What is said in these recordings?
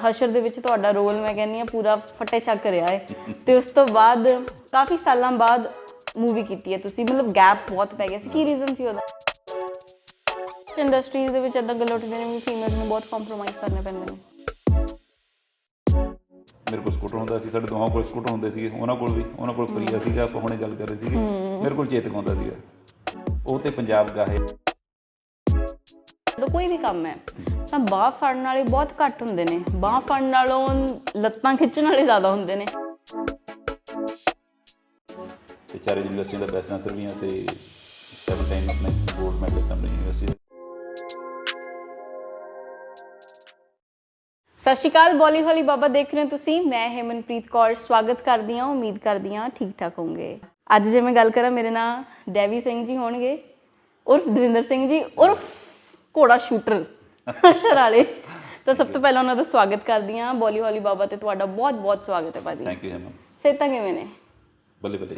ਹਸ਼ਰ ਦੇ ਵਿੱਚ ਤੁਹਾਡਾ ਰੋਲ ਮੈਂ ਕਹਿੰਨੀ ਆ ਪੂਰਾ ਫੱਟੇ ਚੱਕ ਰਿਹਾ ਹੈ। ਤੇ ਉਸ ਤੋਂ ਬਾਅਦ ਕਾਫੀ ਸਾਲਾਂ ਬਾਅਦ ਮੂਵੀ ਕੀਤੀ ਹੈ ਤੁਸੀਂ ਮਤਲਬ ਗੈਪ ਬਹੁਤ ਪੈ ਗਿਆ ਸੀ। ਕੀ ਰੀਜ਼ਨ ਸੀ ਉਹਦਾ? ਇੰਡਸਟਰੀਜ਼ ਦੇ ਵਿੱਚ ਇਦਾਂ ਗੱਲ ਉੱਠਦੇ ਨੇ ਵੀ ਫੀਮੇਲਸ ਨੂੰ ਬਹੁਤ ਕੰਪਰੋਮਾਈਜ਼ ਕਰਨੇ ਪੈਂਦੇ ਨੇ। ਮੇਰੇ ਕੋਲ ਸਕੂਟਰ ਹੁੰਦਾ ਸੀ ਸਾਡੇ ਦੋਹਾਂ ਕੋਲ ਸਕੂਟਰ ਹੁੰਦੇ ਸੀ ਉਹਨਾਂ ਕੋਲ ਵੀ ਉਹਨਾਂ ਕੋਲ ਪ੍ਰਿਆ ਸੀਗਾ ਆਪਾਂ ਹੁਣੇ ਗੱਲ ਕਰ ਰਹੇ ਸੀਗੇ। ਮੇਰੇ ਕੋਲ ਚੇਤਕ ਹੁੰਦਾ ਸੀਗਾ। ਉਹ ਤੇ ਪੰਜਾਬ ਗਾਹੇ ਜਦੋਂ ਕੋਈ ਵੀ ਕੰਮ ਹੈ। ਤਾਂ ਬਾਹ ਫੜਨ ਵਾਲੇ ਬਹੁਤ ਘੱਟ ਹੁੰਦੇ ਨੇ। ਬਾਹ ਫੜਨ ਨਾਲੋਂ ਲੱਤਾਂ ਖਿੱਚਣ ਵਾਲੇ ਜ਼ਿਆਦਾ ਹੁੰਦੇ ਨੇ। ਤੇ ਚਾਰੇ ਯੂਨੀਵਰਸਿਟੀ ਦਾ ਬੈਸਟ ਆਨਸਰ ਵੀ ਆ ਤੇ ਸੈਵਨ ਟਾਈਮ ਆਪਣੇ ਗੋਲਡ ਮੈਡਲਿਸਟ ਆਪਣੇ ਯੂਨੀਵਰਸਿਟੀ ਸਤਿ ਸ਼੍ਰੀ ਅਕਾਲ ਬੋਲੀ ਹੋਲੀ ਬਾਬਾ ਦੇਖ ਰਹੇ ਹੋ ਤੁਸੀਂ। ਮੈਂ ਹੇਮਨਪ੍ਰੀਤ ਕੌਰ ਸਵਾਗਤ ਕਰਦੀ ਹਾਂ ਉਮੀਦ ਕਰਦੀ ਹਾਂ ਠੀਕ ਠਾਕ ਹੋਵੋਗੇ। ਅੱਜ ਜੇ ਮੈਂ ਗੱਲ ਕਰਾਂ ਮੇਰੇ ਨਾਲ ਡੈਵੀ ਸਿੰਘ ਜੀ ਹੋਣਗੇ ਉਰਫ ਦਵਿੰਦਰ ਸਿੰਘ ਜੀ ਉਰਫ ਘੋੜਾ ਸ਼ੂਟਰ ਅਸ਼ਰ ਵਾਲੇ। ਤਾਂ ਸਭ ਤੋਂ ਪਹਿਲਾਂ ਉਹਨਾਂ ਦਾ ਸਵਾਗਤ ਕਰਦੀ ਹਾਂ। ਬੋਲੀ ਹੋਲੀ ਬਾਬਾ ਤੇ ਤੁਹਾਡਾ ਬਹੁਤ ਬਹੁਤ ਸਵਾਗਤ ਹੈ ਭਾਜੀ। ਥੈਂਕ ਯੂ ਹੈਮਨ ਸਿਹਤਾਂ ਕਿਵੇਂ ਨੇ? ਬੱਲੇ ਬੱਲੇ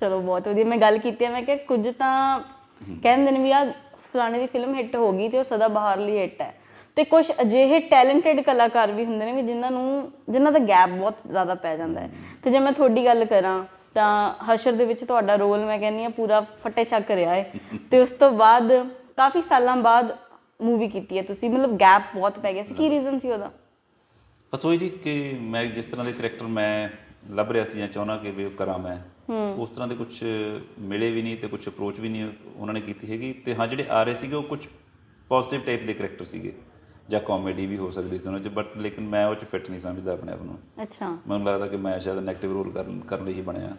ਚਲੋ ਬਹੁਤ ਵਧੀਆ। ਮੈਂ ਗੱਲ ਕੀਤੀ ਹੈ ਮੈਂ ਕਿ ਕੁਝ ਤਾਂ ਕਹਿੰਦੇ ਨੇ ਵੀ ਆ ਫਲਾਣੇ ਦੀ ਫਿਲਮ ਹਿੱਟ ਹੋ ਗਈ ਤੇ ਉਹ ਸਦਾ ਬਾਹਰ ਲਈ ਹਿੱਟ ਹੈ। ਤੇ ਕੁਝ ਅਜਿਹੇ ਟੈਲੈਂਟਡ ਕਲਾਕਾਰ ਵੀ ਹੁੰਦੇ ਨੇ ਵੀ ਜਿਨ੍ਹਾਂ ਨੂੰ ਜਿਨ੍ਹਾਂ ਦਾ ਗੈਪ ਬਹੁਤ ਜ਼ਿਆਦਾ ਪੈ ਜਾਂਦਾ ਹੈ। ਤੇ ਜੇ ਮੈਂ ਤੁਹਾਡੀ ਗੱਲ ਕਰਾਂ ਤਾਂ ਹਸ਼ਰ ਦੇ ਵਿੱਚ ਤੁਹਾਡਾ ਰੋਲ ਮੈਂ ਕਹਿੰਨੀ ਆ ਪੂਰਾ ਫੱਟੇ ਚੱਕ ਰਿਹਾ ਹੈ। ਤੇ ਉਸ ਤੋਂ ਬਾਅਦ ਕਾਫੀ ਸਾਲਾਂ ਬਾਅਦ ਮੂਵੀ ਕੀਤੀ ਹੈ ਤੁਸੀਂ ਮਤਲਬ ਗੈਪ ਬਹੁਤ ਪੈ ਗਿਆ ਸੀ ਕੀ ਰੀਜ਼ਨ ਸੀ ਉਹਦਾ? ਬਸ ਉਹੀ ਜੀ ਕਿ ਮੈਂ ਜਿਸ ਤਰ੍ਹਾਂ ਦੇ ਕਰੈਕਟਰ ਮੈਂ ਲੱਭ ਰਿਹਾ ਸੀ ਜਾਂ ਚਾਹੁੰਦਾ ਕਿ ਵੀ ਉਹ ਕਰਾਂ ਮੈਂ ਉਸ ਤਰ੍ਹਾਂ ਦੇ ਕੁਝ ਮਿਲੇ ਵੀ ਨਹੀਂ ਤੇ ਕੁਝ ਅਪਰੋਚ ਵੀ ਨਹੀਂ ਉਹਨਾਂ ਨੇ ਕੀਤੀ ਹੈਗੀ ਤੇ ਹਾਂ ਜਿਹੜੇ ਆ ਰਹੇ ਸੀਗੇ ਉਹ ਕੁਝ ਪੋਜ਼ਿਟਿਵ ਟਾਈਪ ਦੇ ਕਰੈਕਟਰ ਸੀਗੇ ਜਾਂ ਕਾਮੇਡੀ ਵੀ ਹੋ ਸਕਦੀ ਸੀ ਉਹਨਾਂ 'ਚ ਬਟ ਲੇਕਿਨ ਮੈਂ ਉਹ 'ਚ ਫਿੱਟ ਨਹੀਂ ਸਮਝਦਾ ਆਪਣੇ ਆਪ ਨੂੰ। ਅੱਛਾ। ਮੈਨੂੰ ਲੱਗਦਾ ਕਿ ਮੈਂ ਸ਼ਾਇਦ ਨੈਗੇਟਿਵ ਰੋਲ ਕਰਨ ਕਰਨ ਲਈ ਹੀ ਬਣਿਆ।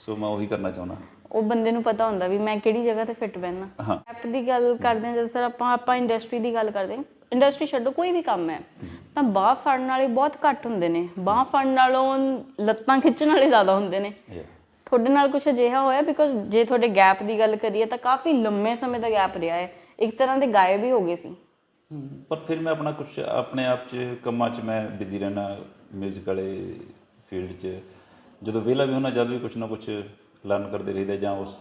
ਸੋ ਮੈਂ ਉਹੀ ਕਰਨਾ ਚਾਹੁੰਦਾ। ਉਹ ਬੰਦੇ ਨੂੰ ਪਤਾ ਹੁੰਦਾ ਵੀ ਮੈਂ ਕਿਹੜੀ ਜਗ੍ਹਾ ਤੇ ਫਿੱਟ ਬੈਠਣਾ ਹਾਂ। ਐਪ ਦੀ ਗੱਲ ਕਰਦੇ ਹਾਂ ਜਦ ਸਰ ਆਪਾਂ ਆਪਾਂ ਇੰਡਸਟਰੀ ਦੀ ਗੱਲ ਕਰਦੇ ਹਾਂ ਇੰਡਸਟਰੀ ਛੱਡੋ ਕੋਈ ਵੀ ਕੰਮ ਹੈ ਤਾਂ ਬਾਹ ਫੜਨ ਵਾਲੇ ਬਹੁਤ ਘੱਟ ਹੁੰਦੇ ਨੇ। ਬਾਹ ਫੜਨ ਨਾਲੋਂ ਲੱਤਾਂ ਖਿੱਚਣ ਵਾਲੇ ਜ਼ਿਆਦਾ ਹੁੰਦੇ ਨੇ। Yeah. ਤੁਹਾਡੇ ਨਾਲ ਕੁਝ ਅਜਿਹਾ ਹੋਇਆ? ਬਿਕੋਜ਼ ਜੇ ਤੁਹਾਡੇ ਗੈਪ ਦੀ ਗੱਲ ਕਰੀਏ ਤਾਂ ਕਾਫੀ ਲੰਮੇ ਸਮੇਂ ਦਾ ਗੈਪ ਰਿਹਾ ਹੈ। ਇੱਕ ਤਰ੍ਹਾਂ ਦੇ ਗਾਇਬ ਹੀ ਹੋ ਗਏ ਸੀ। ਹਮ, ਪਰ ਫਿਰ ਮੈਂ ਆਪਣਾ ਕੁਝ ਆਪਣੇ ਆਪ 'ਚ ਕੰਮਾਂ 'ਚ ਮੈਂ ਬਿਜ਼ੀ ਰਹਿਣਾ ਮਿਊਜ਼ਿਕ ਵਾਲੇ ਫੀਲਡ 'ਚ। ਜਦੋਂ ਵਿਹਲਾ ਵੀ ਹੁੰਦਾ ਜਦ ਵੀ ਕੁਝ ਨਾ ਕੁਝ ਲਰਨ ਕਰਦੇ ਰਹੀਦਾ ਜਾਂ ਉਸ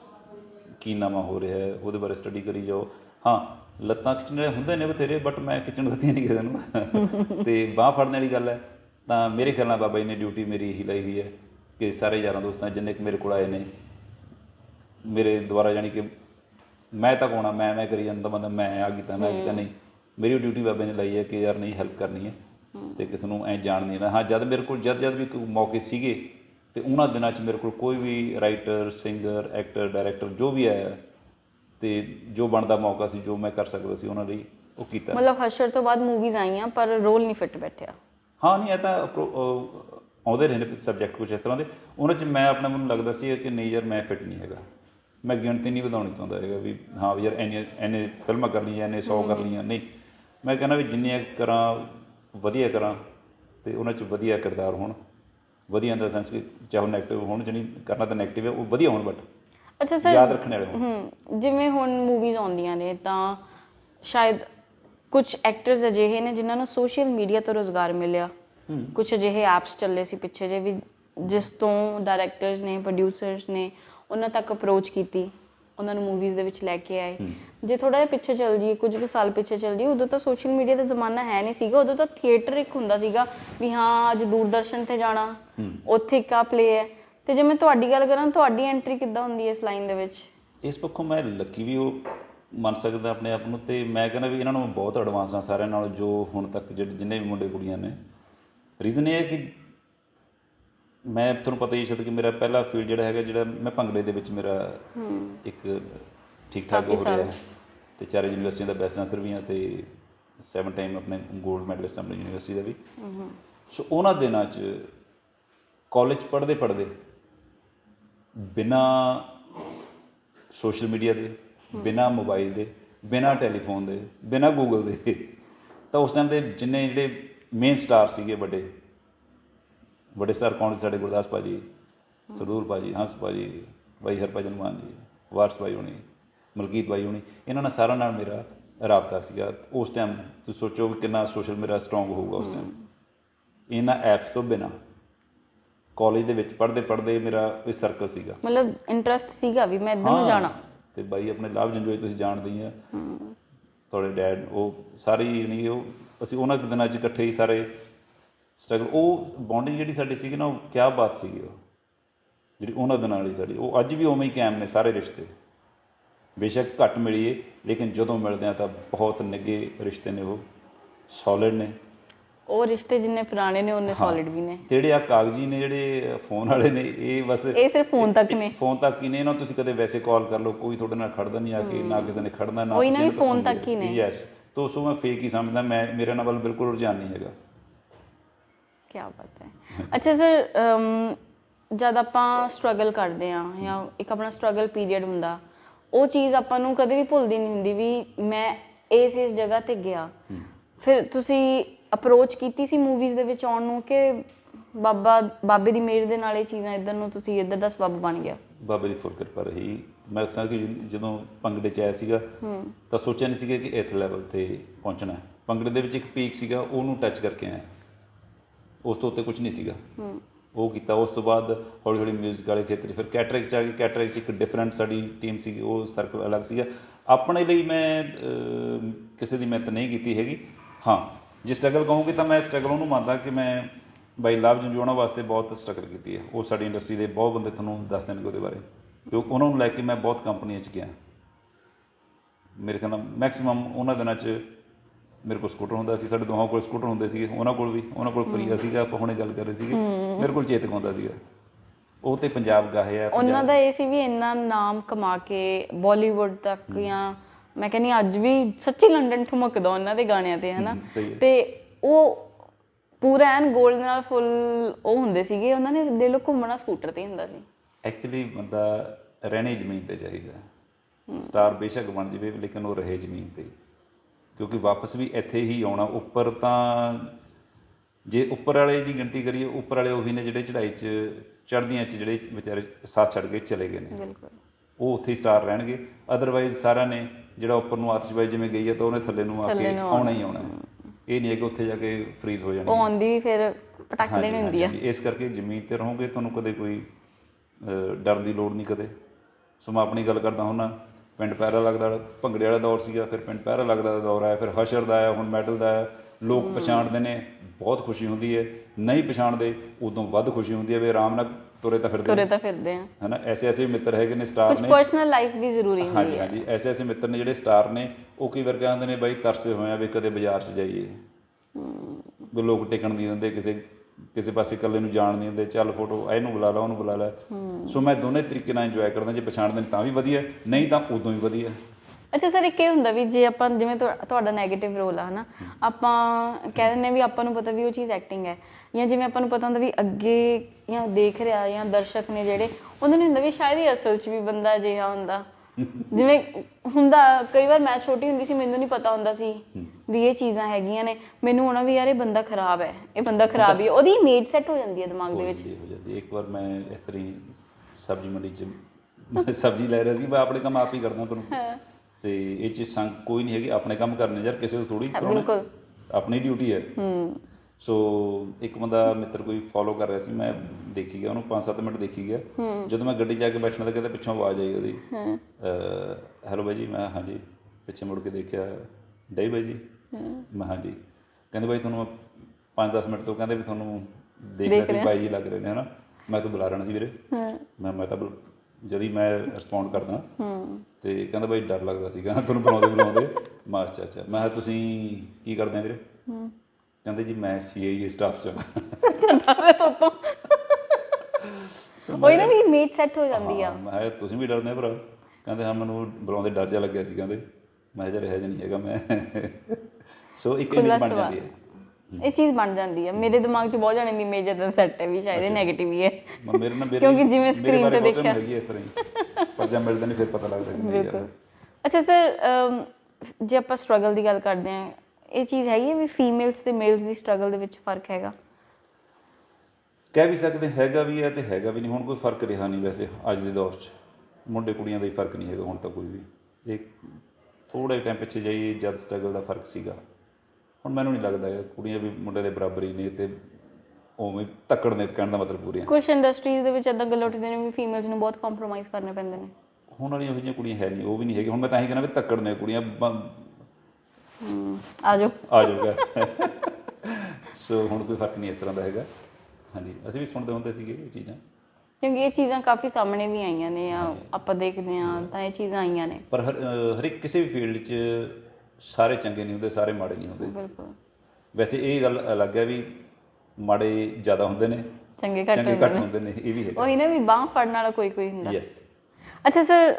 ਕੀ ਨਵਾਂ ਹੋ ਰਿਹਾ ਹੈ ਉਹਦੇ ਬਾਰੇ ਸਟੱਡੀ ਕਰੀ ਜਾਓ। ਹਾਂ ਲੱਤਾਂ ਖਿੱਚਣ ਵਾਲੇ ਹੁੰਦੇ ਨੇ ਬਥੇਰੇ ਬਟ ਮੈਂ ਖਿੱਚਣ ਦਿੱਤੀਆਂ ਨਹੀਂ ਕਿਸੇ ਨੂੰ। ਤੇ ਬਾਹ ਫੜਨ ਵਾਲੀ ਗੱਲ ਹੈ। ਤਾਂ ਮੇਰੇ ਖਿਆਲ ਨਾਲ ਬਾਬਾ ਜੀ ਨੇ ਡਿਊਟੀ ਮੇਰੀ ਇਹੀ ਲਈ ਹੋਈ ਹੈ ਕਿ ਸਾਰੇ ਯਾਰਾਂ ਦੋਸਤਾਂ ਜਿੰਨੇ ਕੁ ਮੇਰੇ ਕੋਲ ਆਏ ਨੇ ਮੇਰੇ ਦੁਆਰਾ ਜਾਨੀ ਕਿ ਮੈਂ ਤਾਂ ਕੋਣਾ ਮੈਂ ਮੈਂ ਕਰੀ ਜਾਂਦਾ ਬੰਦਾ ਮੈਂ ਆ ਕੀਤਾ ਮੈਂ ਕੀਤਾ ਨਹੀਂ। ਮੇਰੀ ਡਿਊਟੀ ਬਾਬੇ ਨੇ ਲਈ ਹੈ ਕਿ ਯਾਰ ਨਹੀਂ ਹੈਲਪ ਕਰਨੀ ਹੈ। ਤੇ ਕਿਸ ਨੂੰ ਐ ਜਾਣ ਨਹੀਂ ਹਾਂ ਜਦ ਮੇਰੇ ਕੋਲ ਜਦ ਜਦ ਵੀ ਕੋਈ ਮੌਕੇ ਸੀਗੇ ਤੇ ਉਹਨਾਂ ਦਿਨਾਂ 'ਚ ਮੇਰੇ ਕੋਲ ਕੋਈ ਵੀ ਰਾਈਟਰ ਸਿੰਗਰ ਐਕਟਰ ਡਾਇਰੈਕਟਰ ਜੋ ਵੀ ਆਇਆ ਤੇ ਜੋ ਬਣਦਾ ਮੌਕਾ ਸੀ ਜੋ ਮੈਂ ਕਰ ਸਕਦਾ ਸੀ ਉਹਨਾਂ ਲਈ ਉਹ ਕੀਤਾ। ਮਤਲਬ ਹਸ਼ਰ ਤੋਂ ਬਾਅਦ ਮੂਵੀਜ਼ ਆਈਆਂ ਪਰ ਰੋਲ ਨਹੀਂ ਫਿੱਟ ਬੈਠਿਆ। ਹਾਂ ਨਹੀਂ ਇਹ ਤਾਂ ਆਉਂਦੇ ਰਹੇ ਨੇ ਸਬਜੈਕਟ ਕੁਝ ਇਸ ਤਰ੍ਹਾਂ ਦੇ। ਉਹਨਾਂ 'ਚ ਮੈਂ ਆਪਣਾ ਮੈਨੂੰ ਲੱਗਦਾ ਸੀ ਕਿ ਨਹੀਂ ਯਾਰ ਮੈਂ ਫਿੱਟ ਨਹੀਂ ਹੈਗਾ। ਮੈਂ ਗਿਣਤੀ ਨਹੀਂ ਵਧਾਉਣੀ ਚਾਹੁੰਦਾ ਹੈਗਾ ਵੀ ਹਾਂ ਵੀ ਯਾਰ ਐਨੇ ਐਨੇ ਫਿਲਮਾਂ ਕਰ ਲਈਆਂ ਐਨੇ 100 ਕਰ ਲਈਆਂ ਨਹੀਂ। ਮੈਂ ਕਹਿੰਦਾ ਵੀ ਜਿੰਨੀਆਂ ਕਰਾਂ ਵਧੀਆ ਕਰਾਂ ਤੇ ਉਹਨਾਂ 'ਚ ਵਧੀਆ ਕਿਰਦਾਰ ਹੋਣ। ਵਧੀਆ ਇਨ ਦਾ ਸੈਂਸ ਕਿ ਚਾਹੇ ਨੈਗੇਟਿਵ ਹੋਣ ਜਿਹਨੀ ਕਰਨਾ ਤਾਂ ਨੈਗੇਟਿਵ ਹੈ ਉਹ ਵਧੀਆ ਹੋਣ ਬਟ ਅੱਛਾ ਸਰ ਯਾਦ ਰੱਖਣ ਵਾਲੇ ਹੋਣ। ਹਮ ਜਿਵੇਂ ਹੁਣ ਮੂਵੀਜ਼ ਆਉਂਦੀਆਂ ਨੇ ਤਾਂ ਸ਼ਾਇਦ ਕੁਝ ਐਕਟਰਸ ਅਜਿਹੇ ਨੇ ਜਿਨ੍ਹਾਂ ਨੂੰ ਸੋਸ਼ਲ ਮੀਡੀਆ ਤੋਂ ਰੋਜ਼ਗਾਰ ਮਿਲਿਆ। ਕੁਝ ਅਜਿਹੇ ਐਪਸ ਚੱਲੇ ਸੀ ਪਿੱਛੇ ਜੇ ਵੀ ਜਿਸ ਤੋਂ ਡਾਇਰੈਕਟਰਸ ਨੇ ਪ੍ਰੋਡਿਊਸਰਸ ਨੇ ਉਹਨਾਂ ਤੱਕ ਅਪਰੋਚ ਕੀਤੀ। ਉਹਨਾਂ ਨੂੰ ਮੂਵੀਜ਼ ਦੇ ਵਿੱਚ ਲੈ ਕੇ ਆਏ। ਜੇ ਥੋੜਾ ਜਿਹਾ ਪਿੱਛੇ ਚੱਲ ਜਾਈਏ ਕੁਝ ਕੁ ਸਾਲ ਪਿੱਛੇ ਚੱਲ ਜਾਈਏ ਉਦੋਂ ਤਾਂ ਸੋਸ਼ਲ ਮੀਡੀਆ ਦਾ ਜ਼ਮਾਨਾ ਹੈ ਨਹੀਂ ਸੀਗਾ। ਉਦੋਂ ਤਾਂ ਥੀਏਟਰ ਇੱਕ ਹੁੰਦਾ ਸੀਗਾ ਵੀ ਹਾਂ ਅੱਜ ਦੂਰਦਰਸ਼ਨ ਤੇ ਜਾਣਾ ਉੱਥੇ ਆ ਪਲੇ ਹੈ। ਤੇ ਜੇ ਮੈਂ ਤੁਹਾਡੀ ਗੱਲ ਕਰਾਂ ਤੁਹਾਡੀ ਐਂਟਰੀ ਕਿੱਦਾਂ ਹੁੰਦੀ ਹੈ ਇਸ ਲਾਈਨ ਦੇ ਵਿੱਚ? ਇਸ ਪੱਖੋਂ ਮੈਂ ਲੱਕੀ ਵੀ ਉਹ ਮੰਨ ਸਕਦਾ ਆਪਣੇ ਆਪ ਨੂੰ। ਤੇ ਮੈਂ ਕਹਿੰਦਾ ਵੀ ਇਹਨਾਂ ਨੂੰ ਬਹੁਤ ਐਡਵਾਂਸ ਆ ਸਾਰਿਆਂ ਨਾਲ ਜੋ ਹੁਣ ਤੱਕ ਜਿਹੜੇ ਜਿੰਨੇ ਵੀ ਮੁੰਡੇ ਕੁੜੀਆਂ ਨੇ। ਰੀਜ਼ਨ ਇਹ ਹੈ ਕਿ ਮੈਂ ਤੁਹਾਨੂੰ ਪਤਾ ਹੀ ਸ਼ਾਇਦ ਕਿ ਮੇਰਾ ਪਹਿਲਾ ਫੀਲਡ ਜਿਹੜਾ ਹੈਗਾ ਜਿਹੜਾ ਮੈਂ ਭੰਗੜੇ ਦੇ ਵਿੱਚ ਮੇਰਾ ਇੱਕ ਠੀਕ ਠਾਕ ਹੋ ਰਿਹਾ। ਹੈ। ਤੇ ਚਾਰੇ ਯੂਨੀਵਰਸਿਟੀਆਂ ਦਾ ਬੈਸਟ ਆਨਸਰ ਵੀ ਆ ਤੇ ਸੈਵਨ ਟਾਈਮ ਆਪਣੇ 골ਡ ਮੈਡਲਿਸਟ ਆਪਣੇ ਯੂਨੀਵਰਸਿਟੀ ਦਾ ਵੀ। ਸੋ ਉਹਨਾਂ ਦਿਨਾਂ 'ਚ ਕਾਲਜ ਪੜ੍ਹਦੇ ਪੜ੍ਹਦੇ ਬਿਨਾ ਸੋਸ਼ਲ ਮੀਡੀਆ ਦੇ ਬਿਨਾ ਮੋਬਾਈਲ ਦੇ ਬਿਨਾ ਟੈਲੀਫੋਨ ਦੇ ਬਿਨਾ ਗੂਗਲ ਦੇ ਤਾਂ ਉਸ ਟਾਈਮ ਦੇ ਜਿੰਨੇ ਜਿਹੜੇ ਮੇਨ ਸਟਾਰ ਸੀਗੇ ਵੱਡੇ ਵੱਡੇ ਸਟਾਰ ਕੌਣ ਸਾਡੇ ਗੁਰਦਾਸ ਭਾਜੀ ਸਰਦੂਲ ਭਾਜੀ ਹੰਸ ਭਾਜੀ ਬਾਈ ਹਰਭਜਨ ਮਾਨ ਜੀ ਵਾਰਸ ਭਾਈ ਹੋਣੀ ਮਲਕੀਤ ਭਾਈ ਹੋਣੀ ਇਹਨਾਂ ਨਾਲ ਸਾਰਿਆਂ ਨਾਲ ਮੇਰਾ ਰਾਬਤਾ ਸੀਗਾ। ਉਸ ਟਾਈਮ ਤੁਸੀਂ ਸੋਚੋ ਵੀ ਕਿੰਨਾ ਸੋਸ਼ਲ ਮੀਡੀਆ ਸਟਰੋਂਗ ਹੋਊਗਾ ਉਸ ਟਾਈਮ ਇਹਨਾਂ ਐਪਸ ਤੋਂ ਬਿਨਾ ਕਾਲਜ ਦੇ ਵਿੱਚ ਪੜ੍ਹਦੇ ਪੜ੍ਹਦੇ ਮੇਰਾ ਕੋਈ ਸਰਕਲ ਸੀਗਾ। ਮਤਲਬ ਇੰਟਰਸਟ ਸੀਗਾ ਵੀ ਮੈਂ ਇੱਧਰ ਨੂੰ ਜਾਣਾ। ਤੇ ਬਾਈ ਆਪਣੇ ਲਾਭ ਜੰਜੋਏ ਤੁਸੀਂ ਜਾਣਦੇ ਹੀ ਆ। ਤੁਹਾਡੇ ਡੈਡ ਉਹ ਸਾਰੇ ਨਹੀਂ ਉਹ ਅਸੀਂ ਉਹਨਾਂ ਕੁ ਦਿਨਾਂ 'ਚ ਇਕੱਠੇ ਹੀ ਸਾਰੇ ਸਟਰਗਲ ਉਹ ਬੌਂਡਿੰਗ ਜਿਹੜੀ ਸਾਡੀ ਸੀਗੀ ਨਾ ਉਹ ਕਿਆ ਬਾਤ ਸੀਗੀ ਉਹ। ਜਿਹੜੀ ਉਹਨਾਂ ਦੇ ਨਾਲ ਹੀ ਸਾਡੀ ਉਹ ਅੱਜ ਵੀ ਉਵੇਂ ਹੀ ਕਾਇਮ ਨੇ ਸਾਰੇ ਰਿਸ਼ਤੇ। ਬੇਸ਼ੱਕ ਘੱਟ ਮਿਲੀਏ ਲੇਕਿਨ ਜਦੋਂ ਮਿਲਦੇ ਆ ਤਾਂ ਬਹੁਤ ਨਿੱਘੇ ਰਿਸ਼ਤੇ ਨੇ ਉਹ ਸੋਲਿਡ ਨੇ। ਉਹ ਰਿਸ਼ਤੇ ਜਿੰਨੇ ਪੁਰਾਣੇ ਨੇ ਉਹਨੇ ਸੋਲਿਡ ਵੀ ਨੇ। ਜਿਹੜੇ ਆ ਕਾਗਜ਼ੀ ਨੇ ਜਿਹੜੇ ਫੋਨ ਵਾਲੇ ਨੇ ਇਹ ਬਸ ਇਹ ਸਿਰਫ ਫੋਨ ਤੱਕ ਨੇ। ਫੋਨ ਤੱਕ ਹੀ ਨੇ ਇਹਨਾਂ ਨੂੰ ਤੁਸੀਂ ਕਦੇ ਵੈਸੇ ਕਾਲ ਕਰ ਲਓ ਕੋਈ ਤੁਹਾਡੇ ਨਾਲ ਖੜਦਾ ਨਹੀਂ ਆ ਕੇ ਨਾ ਕਿਸੇ ਨੇ ਖੜਨਾ ਨਾ ਉਹੀ ਨਾ ਕਿਸੇ ਵੀ ਨੂੰ phone ਤੱਕ ਹੀ ਨੇ। ਯੈਸ ਤੋਂ ਸੋ ਮੈਂ ਫੇਕ ਹੀ ਸਮਝਦਾ ਮੈਂ ਮੇਰੇ ਨਾਲ ਬਿਲਕੁਲ ਰੁਝਾਨ ਨਹੀਂ ਹੈਗਾ। ਕੀ ਬਾਤ ਹੈ। ਅੱਛਾ ਸਰ ਜਦ ਆਪਾਂ ਸਟਰਗਲ ਕਰਦੇ ਆ ਜਾਂ ਇੱਕ ਆਪਣਾ ਸਟਰਗਲ ਪੀਰੀਅਡ ਹੁੰਦਾ ਉਹ ਚੀਜ਼ ਆਪਾਂ ਨੂੰ ਕਦੇ ਵੀ ਭੁੱਲਦੀ ਨਹੀਂ ਹੁੰਦੀ ਵੀ ਮੈਂ ਇਸ ਇਸ ਜਗ੍ਹਾ ਤੇ ਗਿਆ। ਫਿਰ ਤੁਸੀਂ ਅਪਰੋਚ ਕੀਤੀ ਸੀ ਮੂਵੀਜ਼ ਦੇ ਵਿੱਚ ਆਉਣ ਨੂੰ ਕਿ ਬਾਬਾ ਬਾਬੇ ਦੀ ਮਿਹਰ ਦੇ ਨਾਲ ਇਹ ਚੀਜ਼ਾਂ ਇਧਰ ਨੂੰ ਤੁਸੀਂ ਇਧਰ ਦਾ ਸਬੱਬ ਬਣ ਗਿਆ? ਬਾਬਾ ਦੀ ਫੁੱਲ ਕਿਰਪਾ ਰਹੀ। ਮੈਂ ਦੱਸਾਂ ਕਿ ਜਦੋਂ ਭੰਗੜੇ 'ਚ ਆਇਆ ਸੀਗਾ ਤਾਂ ਸੋਚਿਆ ਨਹੀਂ ਸੀਗਾ ਕਿ ਇਸ ਲੈਵਲ ਤੇ ਪਹੁੰਚਣਾ ਹੈ। ਭੰਗੜੇ ਦੇ ਵਿੱਚ ਇੱਕ ਪੀਕ ਸੀਗਾ ਉਹਨੂੰ ਟੱਚ ਕਰਕੇ ਆਇਆ। ਉਸ ਤੋਂ ਉੱਤੇ ਕੁਝ ਨਹੀਂ ਸੀਗਾ। ਉਹ ਕੀਤਾ। ਉਸ ਤੋਂ ਬਾਅਦ ਹੌਲੀ ਹੌਲੀ 뮤직 ਵਾਲੇ ਖੇਤਰ ਫਿਰ ਕੈਟਰਿਕ ਚ ਆ ਗਈ ਕੈਟਰਿਕ 'ਚ ਇੱਕ ਡਿਫਰੈਂਟ ਸਾਡੀ ਟੀਮ ਸੀਗੀ ਉਹ ਸਰਕਲ ਅਲੱਗ ਸੀਗਾ। ਆਪਣੇ ਲਈ ਮੈਂ ਕਿਸੇ ਦੀ ਮਿਹਨਤ ਨਹੀਂ ਕੀਤੀ ਹੈਗੀ। ਹਾਂ ਜੇ ਸਟਰਗਲ ਕਹੂੰਗੀ ਤਾਂ ਮੈਂ ਸਟਰਗਲ ਉਹਨੂੰ ਮੰਨਦਾ ਕਿ ਮੈਂ ਬਾਈ ਲਵ ਜੰਜੋਣਾ ਵਾਸਤੇ ਬਹੁਤ ਸਟਰਗਲ ਕੀਤੀ ਹੈ। ਉਹ ਸਾਡੀ ਇੰਡਸਟਰੀ ਦੇ ਬਹੁਤ ਬੰਦੇ ਤੁਹਾਨੂੰ ਦੱਸ ਦੇਣਗੇ ਉਹਦੇ ਬਾਰੇ। ਕਿਉਂਕਿ ਉਹਨਾਂ ਨੂੰ ਲੈ ਕੇ ਮੈਂ ਬਹੁਤ ਕੰਪਨੀਆਂ 'ਚ ਗਿਆ। ਮੇਰੇ ਖਿਆਲ ਨਾਲ ਮੈਕਸਿਮਮ ਉਹਨਾਂ ਦਿਨਾਂ 'ਚ ਮੇਰੇ ਕੋਲ ਸਕੂਟਰ ਹੁੰਦਾ ਸੀ ਸਾਡੇ ਦੋਹਾਂ ਕੋਲ ਸਕੂਟਰ ਹੁੰਦੇ ਸੀਗੇ ਉਹਨਾਂ ਕੋਲ ਵੀ ਉਹਨਾਂ ਕੋਲ ਪ੍ਰਿਆ ਸੀਗਾ ਆਪਾਂ ਹੁਣੇ ਗੱਲ ਕਰ ਰਹੇ ਸੀਗੇ ਮੇਰੇ ਕੋਲ ਚੇਤਕ ਹੁੰਦਾ ਸੀਗਾ। ਉਹ ਤੇ ਪੰਜਾਬ ਗਾਏ ਆ ਉਹਨਾਂ ਦਾ ਇਹ ਸੀ ਵੀ ਇੰਨਾ ਨਾਮ ਕਮਾ ਕੇ ਬਾਲੀਵੁੱਡ ਤੱਕ ਜਾਂ ਮੈਂ ਕਹਿੰਨੀ ਅੱਜ ਵੀ ਸੱਚੀ ਲੰਡਨ ਠੁਮਕਦਾ ਉਹਨਾਂ ਦੇ ਗਾਣਿਆਂ ਤੇ ਹਨਾ। ਤੇ ਉਹ ਪੂਰਾ ਐਨ 골ਡ ਨਾਲ ਫੁੱਲ ਉਹ ਹੁੰਦੇ ਸੀਗੇ ਉਹਨਾਂ ਨੇ ਦੇ ਲੋ ਘੁੰਮਣਾ ਸਕੂਟਰ ਤੇ ਹੁੰਦਾ ਸੀ। ਐਕਚੁਅਲੀ ਬੰਦਾ ਰਹਿਣੇ ਜ਼ਮੀਨ ਤੇ ਚਾਹੀਦਾ ਸਟਾਰ ਬੇਸ਼ੱਕ ਬਣ ਜਵੇ ਲੇਕਿਨ ਉਹ ਰਹੇ ਜ਼ਮੀਨ ਤੇ। ਕਿਉਂਕਿ ਵਾਪਸ ਵੀ ਇੱਥੇ ਹੀ ਆਉਣਾ ਉੱਪਰ ਤਾਂ ਜੇ ਉੱਪਰ ਵਾਲੇ ਦੀ ਗਿਣਤੀ ਕਰੀਏ ਉੱਪਰ ਵਾਲੇ ਉਹੀ ਨੇ ਜਿਹੜੇ ਚੜ੍ਹਾਈ 'ਚ ਚੜ੍ਹਦੀਆਂ 'ਚ ਜਿਹੜੇ ਵਿਚਾਰੇ ਸਾਥ ਛੱਡ ਕੇ ਚਲੇ ਗਏ ਨੇ। ਬਿਲਕੁਲ। ਉਹ ਉੱਥੇ ਹੀ ਸਟਾਰ ਰਹਿਣਗੇ। ਅਦਰਵਾਈਜ਼ ਸਾਰਿਆਂ ਨੇ ਜਿਹੜਾ ਉੱਪਰ ਨੂੰ ਆਤਿਸ਼ਬਾਜ਼ੀ ਜਿਵੇਂ ਗਈ ਹੈ ਤਾਂ ਉਹਨੇ ਥੱਲੇ ਨੂੰ ਆ ਕੇ ਨੂੰ ਆਉਣਾ। ਹੀ ਆਉਣਾ। ਹੈ। ਇਹ ਨਹੀਂ ਹੈ ਕਿ ਉੱਥੇ ਜਾ ਕੇ ਫਰੀਜ਼ ਹੋ ਜਾਣੀ ਉਹ ਹੈ। ਆਉਂਦੀ ਵੀ ਫਿਰ ਪਟਕ ਦੇਣੀ ਹੁੰਦੀ ਆ। ਇਸ ਕਰਕੇ ਜ਼ਮੀਨ ਤੇ ਰਹੋਗੇ ਤੁਹਾਨੂੰ ਕਦੇ ਕੋਈ ਅਹ, ਡਰ ਦੀ ਲੋੜ ਨਹੀਂ ਕਦੇ। ਸੋ ਮੈਂ ਆਪਣੀ ਗੱਲ ਕਰਦਾ ਹੁੰਨਾ ਪਿੰਡ ਪੈਰਾ ਲੱਗਦਾ ਭੰਗੜੇ ਵਾਲਾ ਦੌਰ ਸੀਗਾ ਫਿਰ ਪਿੰਡ ਪੈਰਾ ਲੱਗਦਾ ਦਾ ਦੌਰ ਆਇਆ ਫਿਰ ਹਸ਼ਰ ਦਾ ਆਇਆ ਹੁਣ ਮੈਟਲ ਦਾ ਆਇਆ। ਲੋਕ ਪਛਾਣਦੇ ਨੇ ਬਹੁਤ ਖੁਸ਼ੀ ਹੁੰਦੀ ਹੈ। ਨਹੀਂ ਪਛਾਣਦੇ ਉਦੋਂ ਵੱਧ ਖੁਸ਼ੀ ਹੁੰਦੀ ਹੈ ਵੀ ਆਰਾਮ ਨਾਲ ਤੁਰੇ ਤਾਂ ਫਿਰਦੇ ਤੁਰੇ ਤਾਂ ਫਿਰਦੇ ਆ। ਹਨਾ ਐਸੇ ਐਸੇ ਮਿੱਤਰ ਹੈਗੇ ਨੇ ਸਟਾਰ ਕੁਝ ਨੇ। ਪਰਸਨਲ ਲਾਈਫ ਵੀ ਜ਼ਰੂਰੀ ਹੁੰਦੀ ਹਾਂਜੀ ਹੈ। ਹਾਂਜੀ ਐਸੇ ਐਸੇ ਮਿੱਤਰ ਨੇ ਜਿਹੜੇ ਸਟਾਰ ਨੇ ਉਹ ਕਈ ਵਾਰ ਕਹਿੰਦੇ ਨੇ ਬਾਈ ਤਰਸੇ ਹੋਏ ਆ ਵੀ ਕਦੇ ਬਾਜ਼ਾਰ 'ਚ ਜਾਈਏ। ਵੀ ਲੋਕ ਟਿਕਣ ਨਹੀਂ ਦਿੰਦੇ ਕਿਸੇ ਕਿਸੇ ਪਾਸੇ ਇਕੱਲੇ ਨੂੰ ਜਾਣ ਨਹੀਂ ਦਿੰਦੇ ਚੱਲ ਫੋਟੋ ਇਹਨੂੰ ਬੁਲਾ ਲਾ ਉਹਨੂੰ ਬੁਲਾ ਲੈ। ਸੋ ਮੈਂ ਦੋਨੇ ਤਰੀਕੇ ਨਾਲ ਇੰਜੋਏ ਕਰਦਾ ਜੇ ਪਛਾਣਦੇ ਨੇ ਤਾਂ ਵੀ ਵਧੀਆ ਨਹੀਂ ਤਾਂ ਉਦੋਂ ਵੀ ਵਧੀਆ। ਅੱਛਾ ਸਰ ਇੱਕ ਇਹ ਹੁੰਦਾ ਵੀ ਜੇ ਆਪਾਂ ਜਿਵੇਂ ਤੁਹਾ- ਤੁਹਾਡਾ 네ਗੇਟਿਵ ਰੋਲ ਆ ਹਨਾ ਆਪਾਂ ਕਹਿ ਆ ਵੀ ਆਪਾਂ ਨੂੰ ਪਤਾ ਵੀ ਉਹ ਚੀਜ਼ ਐਕਟਿੰਗ ਹੈ ਜਾਂ ਜਿਵੇਂ ਆਪਾਂ ਨੂੰ ਪਤਾ ਹੁੰਦਾ ਵੀ ਅੱਗੇ ਜਾਂ ਦੇਖ ਰਿਹਾ ਜਾਂ ਦਰਸ਼ਕ ਨੇ ਜਿਹੜੇ ਉਹਨਾਂ ਨੂੰ ਹੁੰਦਾ ਵੀ ਸ਼ਾਇਦ ਹੀ ਅਸਲ 'ਚ ਵੀ ਬੰਦਾ ਅਜਿਹਾ ਹੁੰਦਾ। ਜਿਵੇਂ ਹੁੰਦਾ ਕਈ ਵਾਰ ਮੈਂ ਛੋਟੀ ਹੁੰਦੀ ਸੀ ਮੈਨੂੰ ਨਹੀਂ ਪਤਾ ਹੁੰਦਾ ਸੀ ਵੀ ਇਹ ਚੀਜ਼ਾਂ ਹੈਗੀਆਂ ਨੇ। ਮੈਨੂੰ ਹੋਣਾ ਵੀ ਯਾਰ ਇਹ ਬੰਦਾ ਖਰਾਬ ਹੈ। ਇਹ ਬੰਦਾ ਖਰਾਬ ਹੀ ਹੈ। ਉਹਦੀ ਇਮੇਜ ਸੈੱਟ ਹੋ ਜਾਂਦੀ ਹੈ ਦਿਮਾਗ ਦੇ ਵਿੱਚ। ਜਾਂਦੀ ਹੋ ਜਾਂਦੀ ਇੱਕ ਵਾਰ ਮੈਂ ਇਸ ਤਰ੍ਹਾਂ ਹੀ ਸਬਜ਼ੀ ਮੰਡੀ 'ਚ ਮੈਂ ਸਬਜ਼ੀ ਲੈ ਰਿਹਾ ਸੀ ਮੈਂ ਆਪਣੇ ਕੰਮ ਆਪ ਹੀ ਕਰਦਾ ਤੁਹਾਨੂੰ। ਤੇ ਇਹ 'ਚ ਸੰਗ ਕੋਈ ਨਹੀਂ ਹੈਗੀ ਆਪਣੇ ਕੰਮ ਕਰਨੇ ਯਾਰ ਕਿਸੇ ਤੋਂ ਥੋੜੀ ਬਿਲਕੁਲ। ਆਪਣੀ ਡਿਊਟੀ ਹੈ। ਹੂੰ। ਸੋ ਇੱਕ ਬੰਦਾ ਮਿੱਤਰ ਕੋਈ ਫੋਲੋ ਕਰ ਰਿਹਾ ਸੀ ਮੈਂ ਦੇਖੀ ਗਿਆ ਉਹਨੂੰ 5-7 ਮਿੰਟ ਦੇਖੀ ਗਿਆ। ਜਦੋਂ ਮੈਂ ਗੱਡੀ ਜਾ ਕੇ ਬੈਠਣਾ ਤਾਂ ਕਹਿੰਦਾ ਪਿੱਛੋਂ ਆਵਾਜ਼ ਆਈ ਉਹਦੀ। ਹੈਲੋ ਬਾਈ ਜੀ ਮੈਂ ਹਾਂਜੀ। ਪਿੱਛੇ ਮੁੜ ਕੇ ਦੇਖਿਆ ਡਈ ਬਾਈ ਜੀ। ਮੈਂ ਹਾਂਜੀ। ਕਹਿੰਦੇ ਬਾਈ ਤੁਹਾਨੂੰ 5-10 ਮਿੰਟ ਤੋਂ ਕਹਿੰਦੇ ਵੀ ਤੁਹਾਨੂੰ ਦੇਖ ਰਿਹਾ ਸੀ ਬਾਈ ਜੀ ਲੱਗ ਰਹੇ ਨੇ ਹਨਾ? ਮੈਂ ਤਾਂ ਬੁਲਾ ਰਹਿਣਾ ਸੀ ਵੀਰੇ। ਮੈਂ ਮੈਂ ਤਾਂ ਜਦ ਹੀ ਮੈਂ ਰਿਸਪੌਂਡ ਕਰਦਾ। ਤੇ ਕਹਿੰਦਾ ਬਾਈ ਡਰ ਲੱਗਦਾ ਸੀਗਾ ਤੁਹਾਨੂੰ ਬੁਲਾਉਂਦੇ ਬੁਲਾਉਂਦੇ ਮੈਂ ਅੱਛਾ ਅੱਛਾ। ਮੈਂ ਕਿਹਾ ਤੁਸੀਂ ਕੀ ਕਰਦੇ ਆ ਵੀਰੇ? ਕਹਿੰਦੇ ਜੀ ਮੈਂ ਸੀਆਈਏ ਸਟਾਫ ਚ ਤੋਂ ਤੋਂ ਉਹ ਨਾ ਵੀ ਇਮੇਜ ਸੈੱਟ ਹੋ ਜਾਂਦੀ ਆ। ਮੈਂ ਕਿਹਾ ਤੁਸੀਂ ਵੀ ਡਰਦੇ ਆ ਭਰਾ? ਕਹਿੰਦੇ ਹਾਂ ਮੈਨੂੰ ਬੁਲਾਉਂਦੇ ਡਰ ਜਾ ਲੱਗਿਆ ਸੀ ਕਹਿੰਦੇ। ਮੈਂ ਕਿਹਾ ਰਿਹਾ ਨਹੀਂ ਹੈਗਾ ਮੈਂ ਸੋ ਇੱਕ ਇਮੇਜ ਬਣ ਸਵਾਲ। ਜਾਂਦੀ ਹੈ। ਇਹ ਚੀਜ਼ ਬਣ ਜਾਂਦੀ ਹੈ ਮੇਰੇ ਦਿਮਾਗ 'ਚ ਬਹੁਤ ਜਾਣੇ ਦੀ ਇਮੇਜ ਇਦਾਂ ਸੈੱਟ ਹੈ ਵੀ ਸ਼ਾਇਦ ਇਹ 네ਗੇਟਿਵ ਹੀ ਹੈ। ਮ- ਮੇਰੇ ਨਾਲ ਮੇਰੇ ਕਿਉਂਕਿ ਜਿਵੇਂ screen ਤੇ ਦੇਖਿਆ। ਹੈਗੀ ਇਸ ਤਰ੍ਹਾਂ ਹੀ। ਪਰ ਜਦ ਮਿਲਦੇ ਨੇ ਫਿਰ ਪਤਾ ਲੱਗਦਾ ਕਿ ਨਹੀਂ ਬਿਲਕੁਲ। ਅੱਛਾ ਸਰ ਜੇ ਆਪਾਂ ਸਟਰਗਲ ਦੀ ਗੱਲ ਕਰਦੇ ਹਾਂ ਇਹ ਚੀਜ਼ ਹੈਗੀ ਹੈ ਵੀ ਫੀਮੇਲਸ ਤੇ ਮੇਲਸ ਦੀ ਸਟਰਗਲ ਦੇ ਵਿੱਚ ਫ਼ਰਕ ਹੈਗਾ। ਕਹਿ ਵੀ ਸਕਦੇ ਹੈਗਾ ਵੀ ਹੈ ਤੇ ਹੈਗਾ ਵੀ ਨਹੀਂ। ਹੁਣ ਕੋਈ ਫ਼ਰਕ ਰਿਹਾ ਨਹੀਂ ਵੈਸੇ ਅੱਜ ਦੇ ਦੌਰ 'ਚ। ਮੁੰਡੇ ਕੁੜੀਆਂ ਦਾ ਹੀ ਫ਼ਰਕ ਨਹੀਂ ਹੈਗਾ ਹੁਣ ਤਾਂ ਕੋਈ ਵੀ। ਇੱਕ ਥੋੜੇ ਟਾਈਮ ਪਿੱਛੇ ਜਾਈਏ ਜਦ ਸਟਰਗਲ ਦਾ ਫ਼ਰਕ ਸੀਗਾ। ਹੁਣ ਮੈਨੂੰ ਨਹੀਂ ਲੱਗਦਾ ਇਹ ਕੁੜੀਆਂ ਵੀ ਮੁੰਡੇ ਦੇ ਬਰਾਬਰ ਹੀ ਨੇ ਤੇ ਉਵੇਂ ਹੀ ਧੱਕੜ ਨੇ ਕਹਿਣ ਦਾ ਮਤਲਬ ਪੂਰੀਆਂ ਕੁਝ ਇੰਡਸਟਰੀਜ਼ ਦੇ ਵਿੱਚ ਇਦਾਂ ਗੱਲ ਉੱਠਦੇ ਨੇ ਵੀ ਫੀਮੇਲਸ ਨੂੰ ਬਹੁਤ ਕੰਪਰੋਮਾਈਜ਼ ਕਰਨੇ ਪੈਂਦੇ ਨੇ। ਹੁਣ ਵਾਲੀਆਂ ਇਹੋ ਜਿਹੀਆਂ ਕੁੜੀਆਂ ਹੈ ਨਹੀਂ ਉਹ ਵੀ ਨਹੀਂ ਹੈਗੀ ਹੁਣ ਮੈਂ ਤਾਂ ਹੀ ਕਹਿੰਦਾ ਵੀ ਧੱਕੜ ਨੇ ਕੁੜੀਆਂ ਆ ਜਾਓ। ਆ ਜਾਊਗਾ ਸੋ ਹੁਣ ਕੋਈ ਫ਼ਰਕ ਨਹੀਂ ਇਸ ਤਰ੍ਹਾਂ ਦਾ ਹੈਗਾ। ਹਾਂਜੀ ਅਸੀਂ ਵੀ ਸੁਣਦੇ ਹੁੰਦੇ ਸੀਗੇ ਇਹ ਚੀਜ਼ਾਂ। ਕਿਉਂਕਿ ਇਹ ਚੀਜ਼ਾਂ ਕਾਫੀ ਸਾਹਮਣੇ ਵੀ ਆਈਆਂ ਨੇ ਆ ਆਪਾਂ ਦੇਖਦੇ ਆ ਤਾਂ ਇਹ ਚੀਜ਼ਾਂ ਆਈਆਂ ਨੇ। ਪਰ ਹਰ ਇੱਕ ਕਿਸੇ ਵੀ ਫੀਲਡ 'ਚ ਸਾਰੇ ਚੰਗੇ ਨਹੀਂ ਹੁੰਦੇ ਸਾਰੇ ਮਾੜੇ ਨਹੀਂ ਹੁੰਦੇ। ਬਿਲਕੁਲ। ਵੈਸੇ ਇਹ ਗੱਲ ਅਲੱਗ ਹੈ ਵੀ ਮਾੜੇ ਜ਼ਿਆਦਾ ਹੁੰਦੇ ਨੇ ਚੰਗੇ ਘੱਟ ਹੁੰਦੇ ਨੇ। ਇਹ ਵੀ ਹੈਗਾ। ਉਹੀ ਨਾ ਵੀ ਬਾਹ ਫੜਨ ਵਾਲਾ ਕੋਈ ਕੋਈ ਹੁੰਦਾ। ਯੈਸ ਅੱਛਾ ਸਰ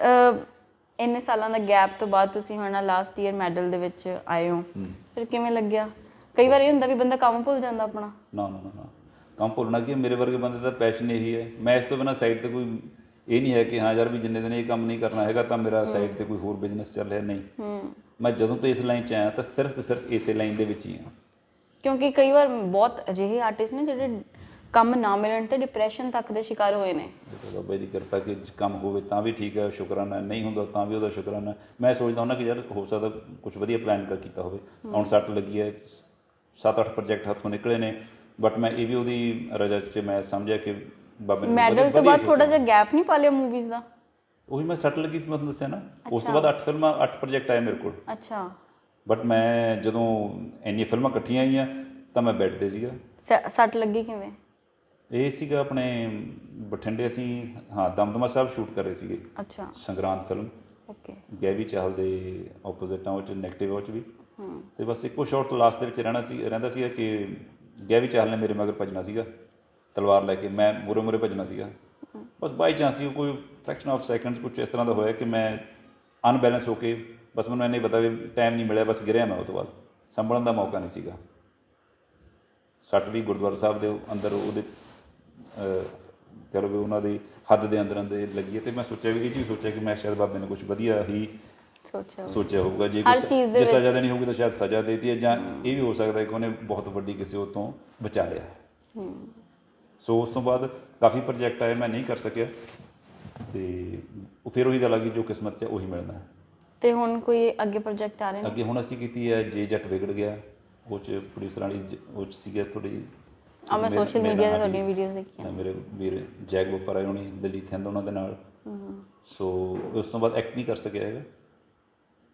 ਇੰਨੇ ਸਾਲਾਂ ਦਾ ਗੈਪ ਤੋਂ ਬਾਅਦ ਤੁਸੀਂ ਹੁਣ ਲਾਸਟ ਈਅਰ ਮੈਡਲ ਦੇ ਵਿੱਚ ਆਏ ਹੋ। ਫਿਰ ਕਿਵੇਂ ਲੱਗਿਆ? ਕਈ ਵਾਰ ਇਹ ਹੁੰਦਾ ਵੀ ਬੰਦਾ ਕੰਮ ਭੁੱਲ ਜਾਂਦਾ ਆਪਣਾ। ਨਾ ਨਾ ਨਾ ਨਾ। ਕੰਮ ਭੁੱਲਣਾ ਕੀ ਹੈ, ਮੇਰੇ ਵਰਗੇ ਬੰਦੇ ਦਾ ਪੈਸ਼ਨ ਇਹੀ ਹੈ। ਮੈਂ ਇਸ ਤੋਂ ਬਿਨਾਂ ਸਾਈਡ ਤੇ ਕੋਈ ਇਹ ਨਹੀਂ ਹੈ ਕਿ ਹਾਂ ਯਾਰ ਵੀ ਜਿੰਨੇ ਦਿਨ ਇਹ ਕੰਮ ਨਹੀਂ ਕਰਨਾ ਹੈਗਾ ਤਾਂ ਮੇਰਾ ਸਾਈਡ ਤੇ ਕੋਈ ਹੋਰ ਬਿਜ਼ਨਸ ਚੱਲ ਰਿਹਾ। ਨਹੀਂ। ਹੂੰ। ਮੈਂ ਜਦੋਂ ਤੋਂ ਇਸ ਲਾਈਨ 'ਚ ਆਇਆ ਤਾਂ ਸਿਰਫ ਤੇ ਸਿਰਫ ਇਸੇ ਲਾਈਨ ਦੇ ਵਿੱਚ ਹੀ ਹਾਂ। ਕਿਉਂਕਿ ਕਈ ਵਾਰ ਬਹੁਤ ਅਜਿਹੇ ਆਰਟਿਸਟ ਨੇ ਜਿਹੜੇ ਕੰਮ ਨਾ ਮਿਲਣ ਤੇ ਡਿਪਰੈਸ਼ਨ ਤੱਕ ਦੇ ਸ਼ਿਕਾਰ ਹੋਏ ਨੇ। ਦੇਖੋ ਬਾਬਾ ਜੀ ਦੀ ਕਿਰਪਾ ਕਿ ਕੰਮ ਹੋਵੇ ਤਾਂ ਵੀ ਠੀਕ ਹੈ ਸ਼ੁਕਰਾਨਾ ਨਹੀਂ ਹੁੰਦਾ ਤਾਂ ਵੀ ਉਹਦਾ ਸ਼ੁਕਰਾਨਾ। ਮੈਂ ਸੋਚਦਾ ਹੁੰਦਾ ਕਿ ਯਾਰ ਹੋ ਸਕਦਾ ਕੁਝ ਵਧੀਆ ਪਲਾਨ ਕਰ ਕੀਤਾ ਹੋਵੇ। ਹੁਣ ਸੱਟ ਲੱਗੀ ਹੈ 7-8 ਪ੍ਰੋਜੈਕਟ ਹੱਥੋਂ ਨਿਕਲੇ ਨੇ ਬਟ ਮੈਂ ਇਹ ਵੀ ਉਹਦੀ ਰਜਾ 'ਚ ਮੈਂ ਸਮਝਿਆ ਕਿ ਬਾਬੇ ਨੇ ਮੈਡਲ ਤੋਂ ਬਾਅਦ ਥੋੜਾ। ਜਿਹਾ ਗੈਪ ਨਹੀਂ ਪਾ ਲਿਆ ਮੂਵੀਜ਼ ਦਾ? ਉਹੀ ਮੈਂ ਸੱਟ ਲੱਗੀ ਸੀ ਮੈਂ ਤੁਹਾਨੂੰ ਦੱਸਿਆ ਨਾ। ਉਸ ਤੋਂ ਬਾਅਦ 8 ਫਿਲਮਾਂ 8 ਪ੍ਰੋਜੈਕਟ ਆਏ ਮੇਰੇ ਕੋਲ। ਅੱਛਾ। ਬਟ ਮੈਂ ਜਦੋਂ ਇੰਨੀਆਂ ਫਿਲਮਾਂ ਇਕੱਠੀਆਂ ਆਈਆਂ ਤਾਂ ਮੈਂ ਬੈੱਡ ਤੇ ਸੀਗਾ। ਸੱਟ ਲੱਗੀ ਕਿਵੇਂ? ਇਹ ਸੀਗਾ ਆਪਣੇ ਬਠਿੰਡੇ ਅਸੀਂ ਹਾਂ ਦਮਦਮਾ ਸਾਹਿਬ ਸ਼ੂਟ ਕਰ ਰਹੇ ਸੀਗੇ। ਅੱਛਾ। ਸੰਗਰਾਂਦ ਫਿਲਮ ਓਕੇ ਗੈਵੀ ਚਾਹਲ ਦੇ ਆਪੋਜ਼ਿਟ ਆ ਉਹ ਚ ਨੈਗੇਟਿਵ ਉਹ ਚ ਵੀ। ਹੂੰ। ਤੇ ਬਸ ਇੱਕੋ ਸ਼ਾਟ ਲਾਸਟ ਦੇ ਵਿੱਚ ਰਹਿਣਾ ਸੀ ਰਹਿੰਦਾ ਸੀਗਾ ਕਿ ਗੈਵੀ ਚਾਹਲ ਨੇ ਮੇਰੇ ਮਗਰ ਭੱਜਣਾ ਸੀਗਾ। ਤਲਵਾਰ ਲੈ ਕੇ ਮੈਂ ਮੂਰੇ ਮੂਰੇ ਭੱਜਣਾ ਸੀਗਾ। ਬਸ ਬਾਈ ਚਾਂਸ ਸੀ ਕੋਈ ਫ੍ਰੈਕਸ਼ਨ ਆਫ ਸੈਕਿੰਡਸ ਕੁਝ ਇਸ ਤਰ੍ਹਾਂ ਦਾ ਹੋਇਆ ਕਿ ਮੈਂ ਅਨਬੈਲੈਂਸ ਹੋ ਕੇ ਬਸ ਮੈਨੂੰ ਇੰਨੇ ਪਤਾ ਵੀ ਟਾਈਮ ਨਹੀਂ ਮਿਲਿਆ ਬਸ ਗਿਰਿਆ ਮੈਂ ਉਹ ਤੋਂ ਬਾਅਦ। ਸੰਭਲਣ ਦਾ ਮੌਕਾ ਨਹੀਂ ਸੀਗਾ। ਸੱਟ ਵੀ ਗੁਰਦੁਆਰਾ ਸਾਹਿਬ ਦੇ ਅੰਦਰ ਉਹਦੇ ਲਓ ਵੀ ਉਹਨਾਂ ਦੀ ਹੱਦ ਦੇ ਅੰਦਰ ਅੰਦਰ ਲੱਗੀ ਹੈ ਤੇ ਮੈਂ ਸੋਚਿਆ ਵੀ ਇਹ ਚੀਜ਼ ਸੋਚਿਆ ਕਿ ਮੈਂ ਸ਼ਾਇਦ ਬਾਬੇ ਨੇ ਕੁਝ ਵਧੀਆ ਹੀ ਸੋਚਿਆ ਸੋਚਿਆ ਹੋਊਗਾ। ਜੇ ਹਰ ਕੋਈ ਚੀਜ਼ ਦੇ ਜੇ ਵਿੱਚ- ਸਜ਼ਾ ਦੇਣੀ ਹੋਊਗੀ ਤਾਂ ਸ਼ਾਇਦ ਸਜ਼ਾ ਦੇਤੀ ਹੈ ਜਾਂ ਇਹ ਵੀ ਹੋ ਸਕਦਾ ਹੈ ਕਿ ਉਹਨੇ ਬਹੁਤ ਵੱਡੀ ਕਿਸੇ ਉਹ ਤੋਂ ਬਚਾ ਲਿਆ। ਹੂੰ। ਸੋ ਉਸ ਤੋਂ ਬਾਅਦ ਕਾਫੀ ਪ੍ਰੋਜੈਕਟ ਆਏ ਮੈਂ ਨਹੀਂ ਕਰ ਸਕਿਆ। ਤੇ ਉਹ ਫਿਰ ਉਹੀ ਗੱਲ ਆ ਗਈ ਜੋ ਕਿਸਮਤ 'ਚ ਹੈ ਉਹੀ ਮਿਲਣਾ ਹੈ। ਤੇ ਹੁਣ ਕੋਈ ਅੱਗੇ ਪ੍ਰੋਜੈਕਟ ਆ ਰਹੇ ਨੇ? ਅੱਗੇ ਹੁਣ ਅਸੀਂ ਕੀਤੀ ਹੈ ਜੇ ਜੱਟ ਵਿਗੜ ਗਿਆ ਉਹ ਚ ਪ੍ਰੋਡਿਊਸਰ ਵਾਲੀ ਜ- ਉਹ ਚ ਸੀਗਾ ਥੋੜੀ ਆ ਮੈਂ ਸੋਸ਼ਲ ਮੀਡੀਆ ਤੇ ਤੁਹਾਡੀਆਂ ਵੀਡੀਓਜ਼ ਦੇਖੀਆਂ। ਮੇਰੇ ਵੀਰ ਜੈਕ ਬੋਪਰ ਆਏ ਹੋਣੀ ਦਲਜੀਤ ਹੰਦ ਉਹਨਾਂ ਦੇ ਨਾਲ। ਹੂੰ ਸੋ ਉਸ ਤੋਂ ਬਾਅਦ ਐਕਟ ਨਹੀਂ ਕਰ ਸਕਿਆ ਹੈਗਾ।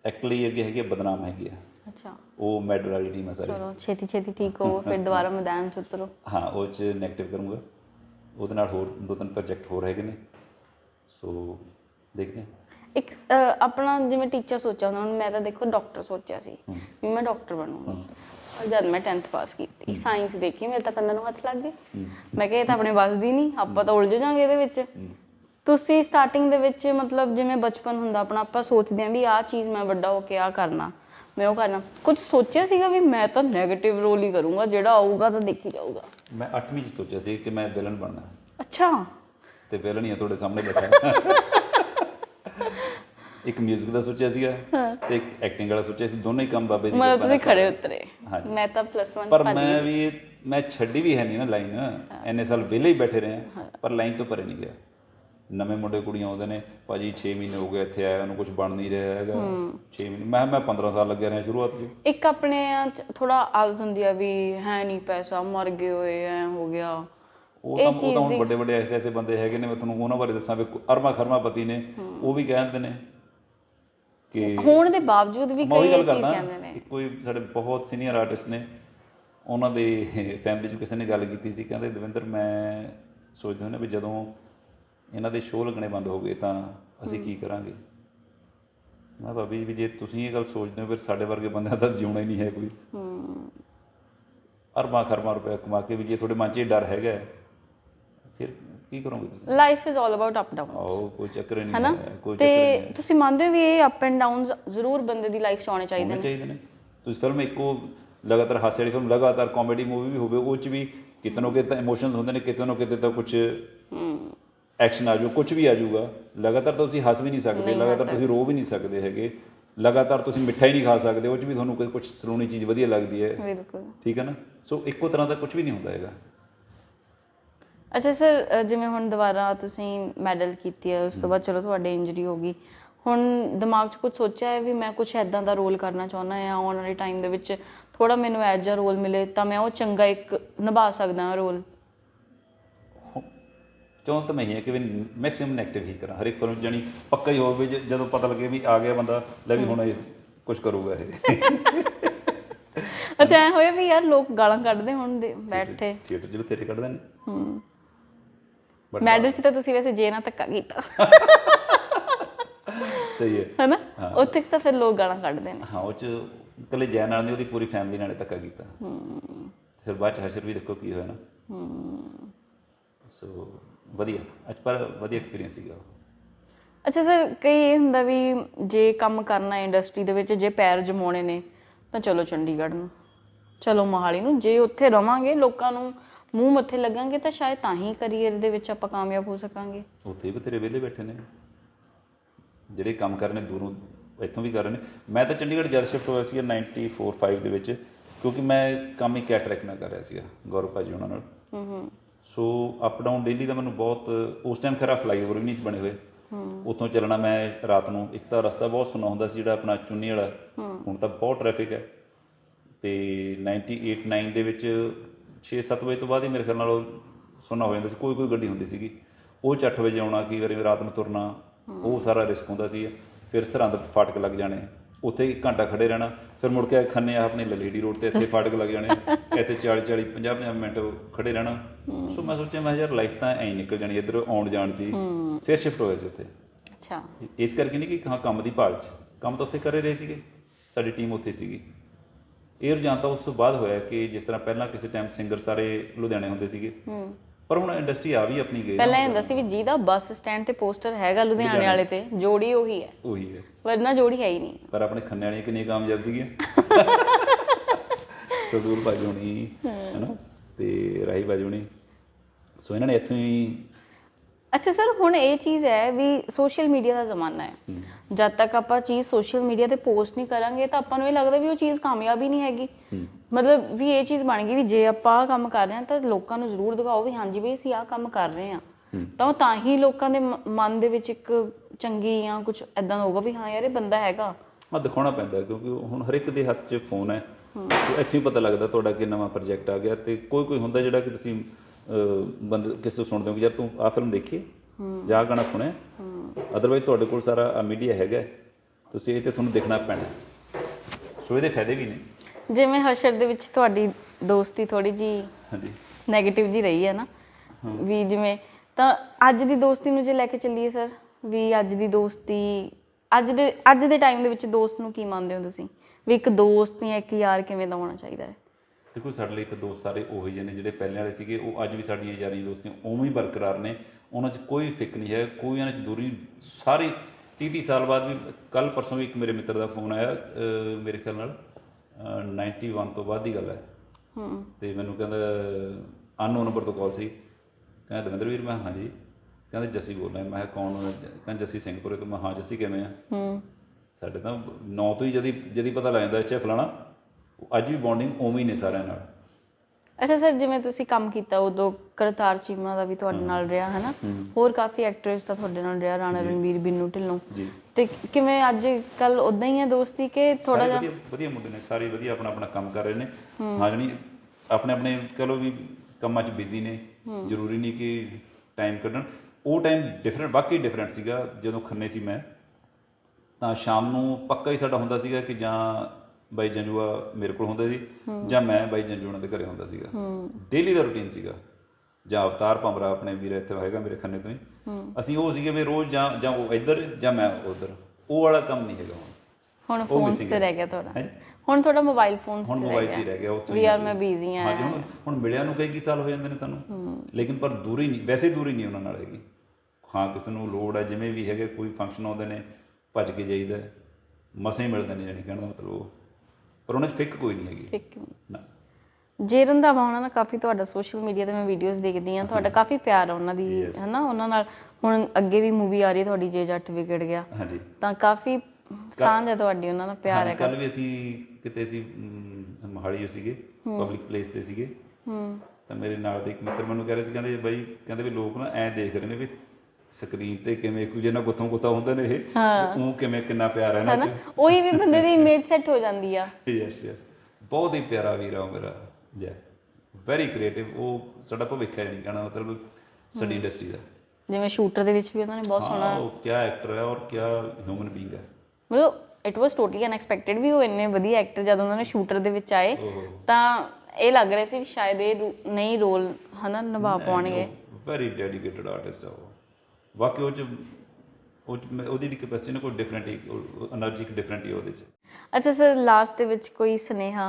ਐਕਟ ਲਈ ਅੱਗੇ ਹੈਗੀ ਬਦਨਾਮ ਹੈਗੀ ਆ। ਅੱਛਾ। ਉਹ ਮੈਡਲ ਵਾਲੀ ਟੀਮ ਹੈ ਸਾਰੀ। ਚਲੋ ਛੇਤੀ ਛੇਤੀ ਠੀਕ ਹੋ ਫਿਰ ਦੁਬਾਰਾ ਮੈਦਾਨ ਚ ਉਤਰੋ। ਹਾਂ ਉਹ ਚ ਨੈਗੇਟਿਵ ਕਰੂੰਗਾ। ਉਹਦੇ ਨਾਲ ਹੋਰ ਦੋ ਤਿੰਨ ਪ੍ਰੋਜੈਕਟ ਹੋਰ ਹੈਗੇ ਨੇ। ਸੋ ਦੇਖਦੇ ਹਾਂ। ਇੱਕ ਅਹ, ਆਪਣਾ ਜਿਵੇਂ ਟੀਚਰ ਸੋਚਿਆ ਹੁੰਦਾ ਹੁਣ ਮੈਂ ਤਾਂ ਦੇਖੋ ਡਾਕਟਰ ਸੋਚਿਆ ਸੀ ਵੀ ਮੈਂ ਡਾਕਟਰ ਬਣੂੰਗੀ। ਪਰ ਜਦ ਮੈਂ 10th ਪਾਸ ਕੀਤੀ ਸਾਇੰਸ ਦੇਖੀ ਮੇਰੇ ਤਾਂ ਕੰਨਾਂ ਨੂੰ ਹੱਥ ਲੱਗ ਗਏ। ਮੈਂ ਕਿਹਾ ਇਹ ਤਾਂ ਆਪਣੇ ਵੱਸ ਦੀ ਨਹੀਂ ਆਪਾਂ ਤਾਂ ਉਲਝ ਜਾਾਂਗੇ ਇਹਦੇ ਵਿੱਚ। ਤੁਸੀਂ ਸਟਾਰਟਿੰਗ ਦੇ ਵਿੱਚ ਮਤਲਬ ਜਿਵੇਂ ਬਚਪਨ ਹੁੰਦਾ ਆਪਣਾ ਆਪਾਂ ਸੋਚਦੇ ਆਂ ਵੀ ਆਹ ਚੀਜ਼ ਮੈਂ ਵੱਡਾ ਹੋ ਕੇ ਆ ਕਰਨਾ ਮੈਂ ਉਹ ਕਰਨਾ। ਕੁਝ ਸੋਚਿਆ ਸੀਗਾ ਵੀ ਮੈਂ ਤਾਂ 네ਗੇਟਿਵ ਰੋਲ ਹੀ ਕਰੂੰਗਾ ਜਿਹੜਾ ਆਊਗਾ ਤਾਂ ਦੇਖੀ ਜਾਊਗਾ। ਮੈਂ 8ਵੀਂ ਚ ਸੋਚਿਆ ਸੀ ਕਿ ਮੈਂ ਵਿਲਨ ਬਣਨਾ। ਅੱਛਾ। ਤੇ ਵਿਲਨ ਹੀ ਆ ਤੁਹਾਡੇ ਸਾਹਮਣੇ ਬੈਠਾ। ਇੱਕ 뮤직 ਦਾ ਸੋਚਿਆ ਸੀਗਾ ਤੇ ਇੱਕ ਐਕਟਿੰਗ ਵਾਲਾ ਸੋਚਿਆ ਸੀ। ਦੋਨੇ ਹੀ ਕੰਮ ਬਾਬੇ ਦੀ ਮਤਲਬ ਤੁਸੀਂ ਖੜੇ ਉਤਰੇ। ਮੈਂ ਤਾਂ ਪਲੱਸ 1 ਪਰ ਮੈਂ ਵੀ ਮੈਂ ਛੱਡੀ ਵੀ ਹੈ ਨਹੀਂ ਨਾ ਲਾਈਨ ਐਨੇ ਸਾਲ ਵਿਹਲੇ ਹੀ ਬੈਠੇ ਰਹੇ ਪਰ ਲਾਈਨ ਤੋਂ ਪਰੇ ਨਹੀਂ ਗਿਆ। ਨਵੇਂ ਮੁੰਡੇ ਕੁੜੀਆਂ ਆਉਂਦੇ ਨੇ ਭਾਜੀ 6 ਮਹੀਨੇ ਹੋ ਗਏ ਇੱਥੇ ਆਇਆ ਉਹਨੂੰ ਕੁਝ ਬਣ ਨਹੀਂ ਰਿਹਾ ਹੈਗਾ। 6 ਮਹੀਨੇ ਮੈਂ ਮੈਂ 15 ਸਾਲ ਲੱਗਿਆ ਰਿਹਾ ਸ਼ੁਰੂਆਤ 'ਚ। ਇੱਕ ਆਪਣੇ ਥੋੜਾ ਆਦਤ ਹੁੰਦੀ ਆ ਵੀ ਹੈ ਨਹੀਂ ਪੈਸਾ ਮਰ ਗਏ ਹੋਏ ਐ ਹੋ ਗਿਆ। ਉਹ ਤਾਂ ਉਹ ਤਾਂ ਹੁਣ ਵੱਡੇ ਵੱਡੇ ਐਸੇ ਐਸੇ ਬੰਦੇ ਹੈਗੇ ਨੇ ਮੈਂ ਤੁਹਾਨੂੰ ਉਹਨਾਂ ਬਾਰੇ ਦੱਸਾਂ ਵੀ ਅਰਮਾ ਖਰਮਾ ਪਤੀ ਨੇ ਉਹ ਵੀ ਕਹਿੰਦੇ ਨੇ ਕਿ ਹੋਣ ਦੇ ਬਾਵਜੂਦ ਵੀ ਕਈ ਚੀਜ਼ ਕਹਿੰਦੇ ਨੇ। ਕੋਈ ਸਾਡੇ ਬਹੁਤ ਸੀਨੀਅਰ ਆਰਟਿਸਟ ਨੇ ਉਹਨਾਂ ਦੇ ਫੈਮਿਲੀ 'ਚ ਕਿਸੇ ਨੇ ਗੱਲ ਕੀਤੀ ਸੀ ਕਹਿੰਦੇ ਦਵਿੰਦਰ ਮੈਂ ਸੋਚਦਾ ਹੁੰਦਾ ਵੀ ਜਦੋਂ ਇਹਨਾਂ ਦੇ ਸ਼ੋਅ ਲੱਗਣੇ ਬੰਦ ਹੋ ਗਏ ਤਾਂ ਅਸੀਂ ਕੀ ਕਰਾਂਗੇ? ਮੈਂ ਭਾਬੀ ਵੀ ਜੇ ਤੁਸੀਂ ਇਹ ਗੱਲ ਸੋਚਦੇ ਹੋ ਫਿਰ ਸਾਡੇ ਵਰਗੇ ਬੰਦਿਆਂ ਦਾ ਜਿਉਣਾ ਹੀ ਨਹੀਂ ਹੈ ਕੋਈ। ਹੂੰ। ਅਰਬਾਂ ਖਰਮਾਂ ਰੁਪਏ ਕਮਾ ਕੇ ਵੀ ਜੇ ਤੁਹਾਡੇ ਮਨ 'ਚ ਇਹ ਡਰ ਹੈਗਾ ਹੈ, ਫਿਰ ਕੀ ਕਰੋਗੇ ਤੁਸੀਂ? Life is all about up down ਆਓ ਕੋਈ ਚੱਕਰ ਨਹੀਂ ਹੈਨਾ? ਹੈ ਕੋਈ ਚੱਕਰ ਨਹੀਂ ਤੇ ਤੁਸੀਂ ਮੰਨਦੇ ਹੋ ਵੀ ਇਹ ਅਪ ਐਂਡ ਡਾਊਨਸ ਜ਼ਰੂਰ ਬੰਦੇ ਦੀ ਲਾਈਫ 'ਚ ਆਉਣੇ ਚਾਹੀਦੇ ਨੇ? ਚਾਹੀਦੇ ਨੇ। ਤੁਸੀਂ ਫਿਲਮ ਇੱਕੋ ਲਗਾਤਾਰ ਹਾਸੇ ਵਾਲੀ ਫਿਲਮ ਲਗਾਤਾਰ ਕਾਮੇਡੀ ਮੂਵੀ ਵੀ ਹੋਵੇ ਉਹ ਚ ਵੀ ਕਿਤੇ ਨਾ ਕਿਤੇ ਇਮੋਸ਼ਨਸ ਹੁੰਦੇ ਨੇ ਕਿਤੇ ਨਾ ਕਿਤੇ ਤਾਂ ਕੁਝ ਐਕਸ਼ਨ ਆ ਜਾਊ ਕੁਝ ਵੀ ਆ ਜਾਊਗਾ। ਲਗਾਤਾਰ ਤਾਂ ਤੁਸੀਂ ਹੱਸ ਵੀ ਨਹੀਂ ਸਕਦੇ ਲਗਾਤਾਰ ਤੁਸੀਂ ਰੋ ਵੀ ਨਹੀਂ ਸਕਦੇ ਹੈਗੇ। ਲਗਾਤਾਰ ਤੁਸੀਂ ਮਿੱਠਾ ਹੀ ਨਹੀਂ ਖਾ ਸਕਦੇ ਉਹ ਚ ਵੀ ਤੁਹਾਨੂੰ ਕੋਈ ਕੁਝ ਸਲੋਣੀ ਚੀਜ਼ ਵਧੀਆ ਲੱਗਦੀ ਹੈ। ਬਿਲਕੁਲ। ਠੀਕ ਹੈ ਨਾ? ਸੋ ਇੱਕੋ ਤਰ੍ਹਾਂ ਦਾ ਕੁਝ ਵੀ ਨਹੀਂ ਹੁੰਦਾ ਹੈਗਾ। ਅੱਛਾ ਸਰ ਜਿਵੇਂ ਹੁਣ ਦੁਬਾਰਾ ਤੁਸੀਂ ਮੈਡਲ ਕੀਤੀ ਹੈ ਉਸ ਤੋਂ ਬਾਅਦ ਚਲੋ ਤੁਹਾਡੇ ਇੰਜਰੀ ਹੋ ਗਈ। ਹੁਣ ਦਿਮਾਗ 'ਚ ਕੁਝ ਸੋਚਿਆ ਹੈ ਵੀ ਮੈਂ ਕੁਝ ਐਦਾਂ ਦਾ ਰੋਲ ਕਰਨਾ ਚਾਹੁੰਦਾ ਹਾਂ ਆਉਣ ਵਾਲੇ ਟਾਈਮ ਦੇ ਵਿੱਚ ਥੋੜਾ ਮੈਨੂੰ ਐਜ ਜਿਹਾ ਰੋਲ ਮਿਲੇ ਤਾਂ ਮੈਂ ਉਹ ਚੰਗਾ ਇੱਕ ਨਿਭਾ ਸਕਦਾ ਹਾਂ ਰੋਲ ਕਿਉਂ ਤਾਂ ਮੈਂ ਹੀ ਹੈ ਕਿ ਮੈਕਸਿਮਮ ਨੈਗੇਟਿਵ ਹੀ ਕਰਾਂ। ਹਰ ਇੱਕ ਫਿਲਮ ਜਾਨੀ ਪੱਕਾ ਹੀ ਹੋਵੇ ਜਦੋਂ ਪਤਾ ਲੱਗੇ ਵੀ ਆ ਗਿਆ ਬੰਦਾ ਲੈ ਵੀ ਹੁਣ ਇਹ ਕੁਝ ਕਰੂਗਾ ਇਹ। ਅੱਛਾ ਐ ਹੋਇਆ ਵੀ ਯਾਰ ਲੋਕ ਗਾਲਾਂ ਕੱਢਦੇ ਹੁਣ ਬੈਠੇ। ਥੀਏਟਰ 'ਚ ਵੀ ਤੇਰੇ ਕੱਢਦੇ ਨੇ। ਹੂੰ। But ਮੈਡਲ ਚ ਤਾਂ ਤੁਸੀਂ ਵੈਸੇ ਜੇ ਨਾ ਧੱਕਾ ਕੀਤਾ। ਸਹੀ ਹੈ। ਹੈਨਾ? ਉੱਥੇ ਤਾਂ ਫਿਰ ਲੋਕ ਗਾਲਾਂ ਕੱਢਦੇ ਨੇ। ਹਾਂ ਉਹ ਚ ਇਕੱਲੇ ਜੈ ਨਾਲ ਨਹੀਂ ਉਹਦੀ ਪੂਰੀ ਫੈਮਿਲੀ ਨਾਲੇ ਧੱਕਾ ਕੀਤਾ। ਹੂੰ। ਫਿਰ ਬਾਅਦ ਚ ਹਸ਼ਰ ਵੀ ਦੇਖੋ ਕੀ ਹੋਇਆ ਨਾ। ਹੂੰ। ਸੋ ਵਧੀਆ। ਅੱਜ ਪਰ ਵਧੀਆ ਐਕਸਪੀਰੀਅੰਸ ਸੀਗਾ। ਅੱਛਾ ਸਰ ਕਈ ਇਹ ਹੁੰਦਾ ਵੀ ਜੇ ਕੰਮ ਕਰਨਾ ਇੰਡਸਟਰੀ ਦੇ ਵਿੱਚ ਜੇ ਪੈਰ ਜਮਾਉਣੇ ਨੇ ਤਾਂ ਚਲੋ ਚੰਡੀਗੜ੍ਹ ਨੂੰ। ਚਲੋ ਮੋਹਾਲੀ ਨੂੰ। ਜੇ ਉੱਥੇ ਰਵਾਂਗੇ ਲੋਕਾਂ ਨੂੰ ਮੂੰਹ ਮੱਥੇ ਲੱਗਾਂਗੇ ਤਾਂ ਸ਼ਾਇਦ ਤਾਂ ਹੀ ਕਰੀਅਰ ਦੇ ਵਿੱਚ ਆਪਾਂ ਕਾਮਯਾਬ ਹੋ ਸਕਾਂਗੇ। ਉੱਥੇ ਵੀ ਤੇਰੇ ਵਿਹਲੇ ਬੈਠੇ ਨੇ। ਜਿਹੜੇ ਕੰਮ ਕਰ ਰਹੇ ਨੇ ਦੂਰੋਂ ਇੱਥੋਂ ਵੀ ਕਰ ਰਹੇ ਨੇ। ਮੈਂ ਤਾਂ ਚੰਡੀਗੜ੍ਹ ਜਦ ਸ਼ਿਫਟ ਹੋਇਆ ਸੀ 94 5 ਦੇ ਵਿੱਚ ਕਿਉਂਕਿ ਮੈਂ ਕੰਮ ਹੀ ਕੈਟਰੈਕ ਨਾਲ ਕਰ ਰਿਹਾ ਸੀਗਾ ਗੌਰਵ ਭਾਜੀ ਉਹਨਾਂ ਨਾਲ। ਹੂੰ ਹੂੰ। ਸੋ ਅਪ ਡਾਊਨ ਡੇਲੀ ਦਾ ਮੈਨੂੰ ਬਹੁਤ ਉਸ ਟਾਈਮ ਖਰਾ ਫਲਾਈਓਵਰ ਵੀ ਨਹੀਂ ਬਣੇ ਹੋਏ। ਉੱਥੋਂ ਚੱਲਣਾ ਮੈਂ ਰਾਤ ਨੂੰ ਇੱਕ ਤਾਂ ਰਸਤਾ ਬਹੁਤ ਸੁੰਨਾ ਹੁੰਦਾ ਸੀ ਜਿਹੜਾ ਆਪਣਾ ਚੁੰਨੀ ਵਾਲਾ। ਹੁਣ ਤਾਂ ਬਹੁਤ ਟ੍ਰੈਫਿਕ ਹੈ। ਤੇ 98 9 ਦੇ ਵਿੱਚ 6-7 ਵਜੇ ਤੋਂ ਬਾਅਦ ਹੀ ਮੇਰੇ ਖਿਆਲ ਨਾਲ ਉਹ ਸੁੰਨਾ ਹੋ ਜਾਂਦਾ ਸੀ ਕੋਈ ਕੋਈ ਗੱਡੀ ਹੁੰਦੀ ਸੀਗੀ। ਉਹ 'ਚ 8 ਵਜੇ ਆਉਣਾ ਕਈ ਵਾਰੀ ਰਾਤ ਨੂੰ ਤੁਰਨਾ ਉਹ ਸਾਰਾ ਰਿਸਕ ਹੁੰਦਾ ਸੀ। ਫਿਰ ਸਰਹੰਦ ਫਾਟਕ ਲੱਗ ਜਾਣੇ ਉੱਥੇ ਇੱਕ ਘੰਟਾ ਖੜੇ ਰਹਿਣਾ ਫਿਰ ਮੁੜ ਕੇ ਖੰਨੇ ਆਪਣੀ ਲਲੇੜੀ ਰੋਡ ਤੇ ਇੱਥੇ ਫਾਟਕ ਲੱਗ ਜਾਣੇ ਇੱਥੇ 40 40 50 50 ਮਿੰਟ ਖੜੇ ਰਹਿਣਾ। ਸੋ ਮੈਂ ਸੋਚਿਆ ਮੈਂ ਯਾਰ ਲਾਈਫ ਤਾਂ ਐਂ ਨਿਕਲ ਜਾਣੀ ਇੱਧਰ ਆਉਣ ਜਾਣ ਹੀ। ਫਿਰ ਸ਼ਿਫਟ ਹੋਇਆ ਸੀ ਉੱਥੇ। ਅੱਛਾ। ਇਸ ਕਰਕੇ ਨਹੀਂ ਕਿ ਹਾਂ ਕੰਮ ਦੀ ਭਾਲ 'ਚ। ਕੰਮ ਤਾਂ ਉੱਥੇ ਕਰ ਰਹੇ ਸੀਗੇ। ਸਾਡੀ ਟੀਮ ਉੱਥੇ ਸੀਗੀ। ਇਹ ਰੁਝਾਨ ਤਾਂ ਉਸ ਤੋਂ ਬਾਅਦ ਹੋਇਆ ਕਿ ਜਿਸ ਤਰ੍ਹਾਂ ਪਹਿਲਾਂ ਕਿਸੇ ਟਾਈਮ ਸਿੰਗਰ ਸਾਰੇ ਲੁਧਿਆਣੇ ਹੁੰਦੇ ਸੀਗੇ। ਹੂੰ। ਪਰ ਹੁਣ ਇੰਡਸਟਰੀ ਆ ਵੀ ਆਪਣੀ ਗਈ। ਪਹਿਲਾਂ ਇਹ ਹੁੰਦਾ ਸੀ ਵੀ ਜਿਹਦਾ ਬੱਸ ਸਟੈਂਡ ਤੇ ਪੋਸਟਰ ਹੈਗਾ ਲੁਧਿਆਣੇ ਵਾਲੇ ਤੇ ਜੋੜੀ ਉਹੀ ਹੈ। ਉਹੀ ਹੈ। ਵਰਨਾ ਜੋੜੀ ਹੈ ਹੀ ਨਹੀਂ। ਪਰ ਆਪਣੇ ਖੰਨੇ ਵਾਲੀਆਂ ਕਿੰਨੀਆਂ ਕਾਮਯਾਬ ਸੀਗੀਆਂ। ਸਦੂਰ ਭਾਜੀ ਹੋਣੀ ਹੈਨਾ? ਤੇ ਭਾਜੀ ਹੋਣੀ। ਸੋ ਇਹਨਾਂ ਨੇ ਇੱਥੋਂ ਹੀ ਅੱਛਾ ਸਰ ਹੁਣ ਇਹ ਚੀਜ਼ ਹੈ ਵੀ ਸੋਸ਼ਲ ਮੀਡੀਆ ਦਾ ਜ਼ਮਾਨਾ ਹੈ। ਜਦ ਤੱਕ ਆਪਾਂ ਚੀਜ਼ ਸੋਸ਼ਲ ਮੀਡੀਆ ਤੇ ਪੋਸਟ ਨਹੀਂ ਕਰਾਂਗੇ ਤਾਂ ਆਪਾਂ ਨੂੰ ਇਹ ਲੱਗਦਾ ਵੀ ਉਹ ਚੀਜ਼ ਕਾਮਯਾਬ ਹੀ ਨਹੀਂ ਹੈਗੀ। ਮਤਲਬ ਵੀ ਇਹ ਚੀਜ਼ ਬਣ ਗਈ ਵੀ ਜੇ ਆਪਾਂ ਆਹ ਕੰਮ ਕਰ ਰਹੇ ਹਾਂ ਤਾਂ ਲੋਕਾਂ ਨੂੰ ਜ਼ਰੂਰ ਦਿਖਾਓ ਵੀ ਹਾਂਜੀ ਵੀ ਅਸੀਂ ਆਹ ਕੰਮ ਕਰ ਰਹੇ ਹਾਂ। ਤਾਂ ਉਹ ਤਾਂ ਹੀ ਲੋਕਾਂ ਦੇ ਮ- ਮਨ ਦੇ ਵਿੱਚ ਇੱਕ ਚੰਗੀ ਜਾਂ ਕੁਝ ਐਦਾਂ ਹੋਊਗਾ ਵੀ ਹਾਂ ਯਾਰ ਇਹ ਬੰਦਾ ਹੈਗਾ। ਆ ਦਿਖਾਉਣਾ ਪੈਂਦਾ ਕਿਉਂਕਿ ਹੁਣ ਹਰ ਇੱਕ ਦੇ ਹੱਥ 'ਚ ਫੋਨ ਹੈ। ਸੋ ਇੱਥੇ ਹੀ ਪਤਾ ਲੱਗਦਾ ਤੁਹਾਡਾ ਕਿ ਨਵਾਂ ਪ੍ਰੋਜੈਕਟ ਆ ਗਿਆ ਤੇ ਕੋਈ ਕੋਈ ਹੁੰਦਾ ਜਿਹੜਾ ਕਿ ਤੁਸੀਂ ਅਹ, ਬੰਦੇ ਕਿਸੇ ਤੋਂ ਸੁਣਦੇ ਹੋ ਕਿ ਯਾਰ ਤੂੰ ਆ ਫਿਲਮ ਦੇਖੀ ਜਾਂ ਗਾਣਾ ਸੁਣਿਆ। ਅਦਰਵਾਈਜ਼ ਤੁਹਾਡੇ ਕੋਲ ਸਾਰਾ ਮੀਡੀਆ ਹੈਗਾ। ਤੁਸੀਂ ਇਹ ਤੇ ਤੁਹਾਨੂੰ ਦੇਖਣਾ ਪੈਣਾ। ਸੋ ਇਹਦੇ ਫਾਇਦੇ ਵੀ ਨੇ। ਜਿਵੇਂ ਹਸ਼ਰ ਦੇ ਵਿੱਚ ਤੁਹਾਡੀ ਦੋਸਤੀ ਥੋੜੀ ਜੀ ਹਾਂਜੀ। 네ਗੇਟਿਵ ਜੀ ਰਹੀ ਹੈ ਨਾ। ਵੀ ਜਿਵੇਂ ਤਾਂ ਅੱਜ ਦੀ ਦੋਸਤੀ ਨੂੰ ਜੇ ਲੈ ਕੇ ਚੱਲੀਏ ਸਰ ਵੀ ਅੱਜ ਦੀ ਦੋਸਤੀ ਅੱਜ ਦੇ ਅੱਜ ਦੇ ਟਾਈਮ ਦੇ ਵਿੱਚ ਦੋਸਤ ਨੂੰ ਕੀ ਮੰਨਦੇ ਹੋ ਤੁਸੀਂ? ਵੀ ਇੱਕ ਦੋਸਤ ਜਾਂ ਇੱਕ ਯਾਰ ਕਿਵੇਂ ਦਾ ਹੋਣਾ ਚਾਹੀਦਾ ਹੈ? ਦੇਖੋ ਸਾਡੇ ਲਈ ਤਾਂ ਦੋਸਤ ਸਾਰੇ ਉਹੀ ਜਿਹੇ ਨੇ ਜਿਹੜੇ ਪਹਿਲੇ ਵਾਲੇ ਸੀਗੇ। ਉਹ ਅੱਜ ਵੀ ਸਾਡੀਆਂ ਯਾਰੀਆਂ ਦੋਸਤੀਆਂ ਉਵੇਂ ਹੀ ਬਰਕਰਾਰ ਨੇ। ਉਹਨਾਂ 'ਚ ਕੋਈ ਫਿਕ ਨਹੀਂ ਹੈ ਕੋਈ ਉਹਨਾਂ 'ਚ ਦੂਰੀ ਸਾਰੇ 30 30 ਸਾਲ ਬਾਅਦ ਵੀ ਕੱਲ ਪਰਸੋਂ ਵੀ ਇੱਕ ਮੇਰੇ ਮਿੱਤਰ ਦਾ ਫੋਨ ਆਇਆ ਮੇਰੇ ਖਿਆਲ ਨਾਲ ਅਹ 91 ਤੋਂ ਬਾਅਦ ਦੀ ਗੱਲ ਹੈ। ਹੂੰ। ਤੇ ਮੈਨੂੰ ਕਹਿੰਦਾ ਅਨਨੋਨ ਨੰਬਰ ਤੋਂ ਕਾਲ ਸੀ। ਕਹਿੰਦਾ ਦਵਿੰਦਰ ਵੀਰ ਮੈਂ ਹਾਂਜੀ। ਕਹਿੰਦਾ ਜੱਸੀ ਬੋਲ ਰਿਹਾ। ਮੈਂ ਕਿਹਾ ਕੌਣ? ਕਹਿੰਦਾ ਜੱਸੀ ਸਿੰਘਪੁਰੇ ਤੋਂ। ਮੈਂ ਹਾਂ ਜੱਸੀ ਕਿਵੇਂ ਆ? ਹੂੰ। ਸਾਡੇ ਤਾਂ ਨੌ ਤੋਂ ਹੀ ਜਦੀ ਜਦੀ ਪਤਾ ਲੱਗ ਜਾਂਦਾ ਅੱਛਾ ਫਲਾਣਾ। ਅੱਜ ਵੀ ਬੌਂਡਿੰਗ ਉਵੇਂ ਹੀ ਨੇ ਸਾਰਿਆਂ ਨਾਲ। ਅੱਛਾ ਸਰ ਜਿਵੇਂ ਤੁਸੀਂ ਕੰਮ ਕੀਤਾ ਉਦੋਂ ਕਰਤਾਰ ਚੀਮਾ ਦਾ ਵੀ ਤੁਹਾਡੇ ਨਾਲ ਰਿਹਾ ਹੈ ਨਾ ਹੋਰ ਕਾਫੀ ਐਕਟਰਸ ਦਾ ਤੁਹਾਡੇ ਨਾਲ ਰਿਹਾ ਰਾਣਾ ਰਣਵੀਰ ਬਿੰਨੂ ਢਿੱਲੋਂ। ਤੇ ਕਿਵੇਂ ਅੱਜ ਕੱਲ ਉਦਾਂ ਹੀ ਹੈ ਦੋਸਤੀ ਕਿ ਥੋੜਾ ਜਿਹਾ? ਵਧੀਆ ਵਧੀਆ ਮੁੰਡੇ ਨੇ ਸਾਰੇ ਵਧੀਆ ਆਪਣਾ ਆਪਣਾ ਕੰਮ ਕਰ ਰਹੇ ਨੇ। ਹਾਂ ਜਣੀ ਆਪਣੇ ਆਪਣੇ ਕਹ ਵੀ ਕੰਮਾਂ 'ਚ ਬਿਜ਼ੀ ਨੇ। ਜ਼ਰੂਰੀ ਨਹੀਂ ਕਿ ਟਾਈਮ ਕੱਢਣ। ਉਹ ਟਾਈਮ ਡਿਫਰੈਂਟ ਵਾਕਈ ਡਿਫਰੈਂਟ ਸੀਗਾ। ਜਦੋਂ ਖੰਨੇ ਸੀ ਮੈਂ ਤਾਂ ਸ਼ਾਮ ਨੂੰ ਪੱਕਾ ਹੀ ਸਾਡਾ ਹੁੰਦਾ ਸੀਗਾ ਕਿ ਜਾਂ ਬਾਈ ਜੰਜੂਆ ਮੇਰੇ ਕੋਲ ਹੁੰਦਾ ਸੀ ਜਾਂ ਮੈਂ ਬਾਈ ਜੰਜੂ ਉਹਨਾਂ ਦੇ ਘਰੇ ਹੁੰਦਾ ਸੀਗਾ। ਡੇਲੀ ਦਾ ਰੁਟੀਨ ਸੀਗਾ। ਜਾਂ ਅਵਤਾਰ ਭੰਬਰਾ ਆਪਣੇ ਵੀਰ ਇੱਥੇ ਹੋਏਗਾ ਮੇਰੇ ਖੰਨੇ ਤੋਂ ਹੀ। ਅਸੀਂ ਉਹ ਸੀਗੇ ਵੀ ਰੋਜ਼ ਜਾਂ ਜਾਂ ਉਹ ਇੱਧਰ ਜਾਂ ਮੈਂ ਉੱਧਰ। ਉਹ ਵਾਲਾ ਕੰਮ ਨਹੀਂ ਹੈਗਾ ਹੁਣ। ਫੋਨ ਤੇ ਹੈ। ਰਹਿ ਗਿਆ ਤੁਹਾਡਾ। ਹੁਣ ਤੁਹਾਡਾ ਮੋਬਾਈਲ ਫੋਨ ਹੁਣ ਮੋਬਾਈਲ ਤੇ ਹੀ ਰਹਿ ਗਿਆ ਉੱਥੇ ਵੀ ਯਾਰ ਮੈਂ ਬਿਜ਼ੀ ਆ। ਹਾਂਜੀ ਹੁਣ ਹੁਣ ਮਿਲਿਆ ਨੂੰ ਕਈ ਕੀ ਸਾਲ ਹੋ ਜਾਂਦੇ ਨੇ ਸਾਨੂੰ। ਲੇਕਿਨ ਪਰ ਦੂਰੀ ਨਹੀਂ ਵੈਸੇ ਦੂਰੀ ਨਹੀਂ ਉਹਨਾਂ ਨਾਲ ਹੈਗੀ। ਹਾਂ ਕਿਸੇ ਨੂੰ ਲੋੜ ਹੈ ਜਿਵੇਂ ਵੀ ਹੈਗੇ ਕੋਈ ਫੰਕਸ਼ਨ ਆਉਂਦੇ ਨੇ ਭੱਜ ਕੇ ਜਾਈਦਾ। ਹੈ। ਮਸਾਂ ਹੀ ਮਿਲਦੇ ਨੇ ਜਾਨੀ ਕਹਿਣ ਦਾ ਮਤਲਬ ਉਹ। ਪਰ ਉਹਨਾਂ 'ਚ ਫਿੱਕ ਕੋਈ ਨਹੀਂ ਹੈਗੀ। ਠੀਕ ਹੈ ਨਾ। ਜੇ ਰੰਧਾਵਾ ਉਹਨਾਂ ਦਾ ਕਾਫੀ ਤੁਹਾਡਾ ਸੋਸ਼ਲ ਮੀਡੀਆ ਤੇ ਮੈਂ ਵੀਡੀਓਜ਼ ਦੇਖਦੀ ਆ ਤੁਹਾਡਾ ਕਾਫੀ ਪਿਆਰ ਆ ਉਹਨਾਂ ਦੀ ਹਨਾ? ਉਹਨਾਂ ਨਾਲ ਹੁਣ ਅੱਗੇ ਵੀ ਮੂਵੀ ਆ ਰਹੀ ਹੈ ਤੁਹਾਡੀ ਜੇ ਜੱਟ ਵਿਗੜ ਗਿਆ। ਹਾਂਜੀ। ਤਾਂ ਕਾਫੀ ਸਾਂਝ ਹੈ ਤੁਹਾਡੀ ਉਹਨਾਂ ਨਾਲ ਪਿਆਰ ਹੈ ਕੱਲ ਵੀ ਅਸੀਂ ਕਿਤੇ ਸੀ ਮਹਾਲੀ ਹੋ ਸੀਗੇ ਪਬਲਿਕ ਪਲੇਸ ਤੇ ਸੀਗੇ। ਹੂੰ। ਤਾਂ ਮੇਰੇ ਨਾਲ ਦੇ ਇੱਕ ਮਿੱਤਰ ਮੈਨੂੰ ਕਹਿ ਰਹੇ ਸੀ ਕਹਿੰਦੇ ਬਾਈ ਕਹਿੰਦੇ ਵੀ ਲੋਕ ਨਾ ਐਂ ਦੇਖ ਰਹੇ ਨੇ ਵੀ ਸਕਰੀਨ ਤੇ ਕਿਵੇਂ ਇੱਕ ਦੂਜੇ ਨਾਲ ਗੁੱਥੋਂ ਗੁੱਥਾ ਹੁੰਦੇ ਨੇ ਇਹ ਉਹ ਕਿਵੇਂ ਕਿੰਨਾ ਪਿਆਰ ਹੈ ਨਾ ਹਨਾ? ਉਹੀ ਵੀ ਬੰਦੇ ਦੀ ਇਮੇਜ ਸੈੱਟ ਹੋ ਜਾਂਦੀ ਆ। ਯੈਸ ਯੈਸ ਬਹੁਤ ਹੀ ਪਿਆਰਾ ਵੀਰ ਆ ਉਹ ਮੇਰਾ ਜੈ। ਵੈਰੀ ਕ੍ਰੀਏਟਿਵ ਉਹ ਸਾਡਾ ਭਵਿੱਖ ਹੈ ਨਹੀਂ ਕਹਿਣਾ ਮਤਲਬ ਸਾਡੀ ਇੰਡਸਟਰੀ ਦਾ। ਜਿਵੇਂ ਸ਼ੂਟਰ ਦੇ ਵਿੱਚ ਵੀ ਉਹਨਾਂ ਨੇ ਬਹੁਤ ਸੋਹਣਾ ਹਾਂ ਉਹ ਕਿਆ ਐਕਟਰ ਹੈ ਔਰ ਕਿਆ ਹਿਊਮਨ ਬੀਇੰਗ ਹੈ। ਮਤਲਬ ਇਟ ਵਾਸ ਟੋਟਲੀ ਅਨਐਕਸਪੈਕਟਡ ਵੀ ਉਹ ਇੰਨੇ ਵਧੀਆ ਐਕਟਰ ਜਦ ਉਹਨਾਂ ਨੇ ਸ਼ੂਟਰ ਦੇ ਵਿੱਚ ਆਏ ਓਹੋ। ਤਾਂ ਇਹ ਲੱਗ ਰਿਹਾ ਸੀ ਵੀ ਸ਼ਾਇਦ ਇਹ ਰੂ- ਨਹੀਂ ਰੋਲ ਹਨਾ ਨਿਭਾ ਪਾਉਣਗੇ। ਵੈਰੀ ਡੈਡੀਕੇਟਡ ਆਰਟਿਸਟ ਆ ਉਹ। ਬਾਕੀ ਉਹ ਚ ਉਹਦੀ ਦੀ ਕੈਪੈਸਿਟੀ ਨਾਲ ਕੋਈ ਡਿਫਰੈਂਟ ਹੀ એનર્ਜੀ ਇੱਕ ਡਿਫਰੈਂਟ ਹੀ ਉਹਦੇ ਚ। ਅੱਛਾ ਸਰ ਲਾਸਟ ਦੇ ਵਿੱਚ ਕੋਈ ਸਨੇਹਾ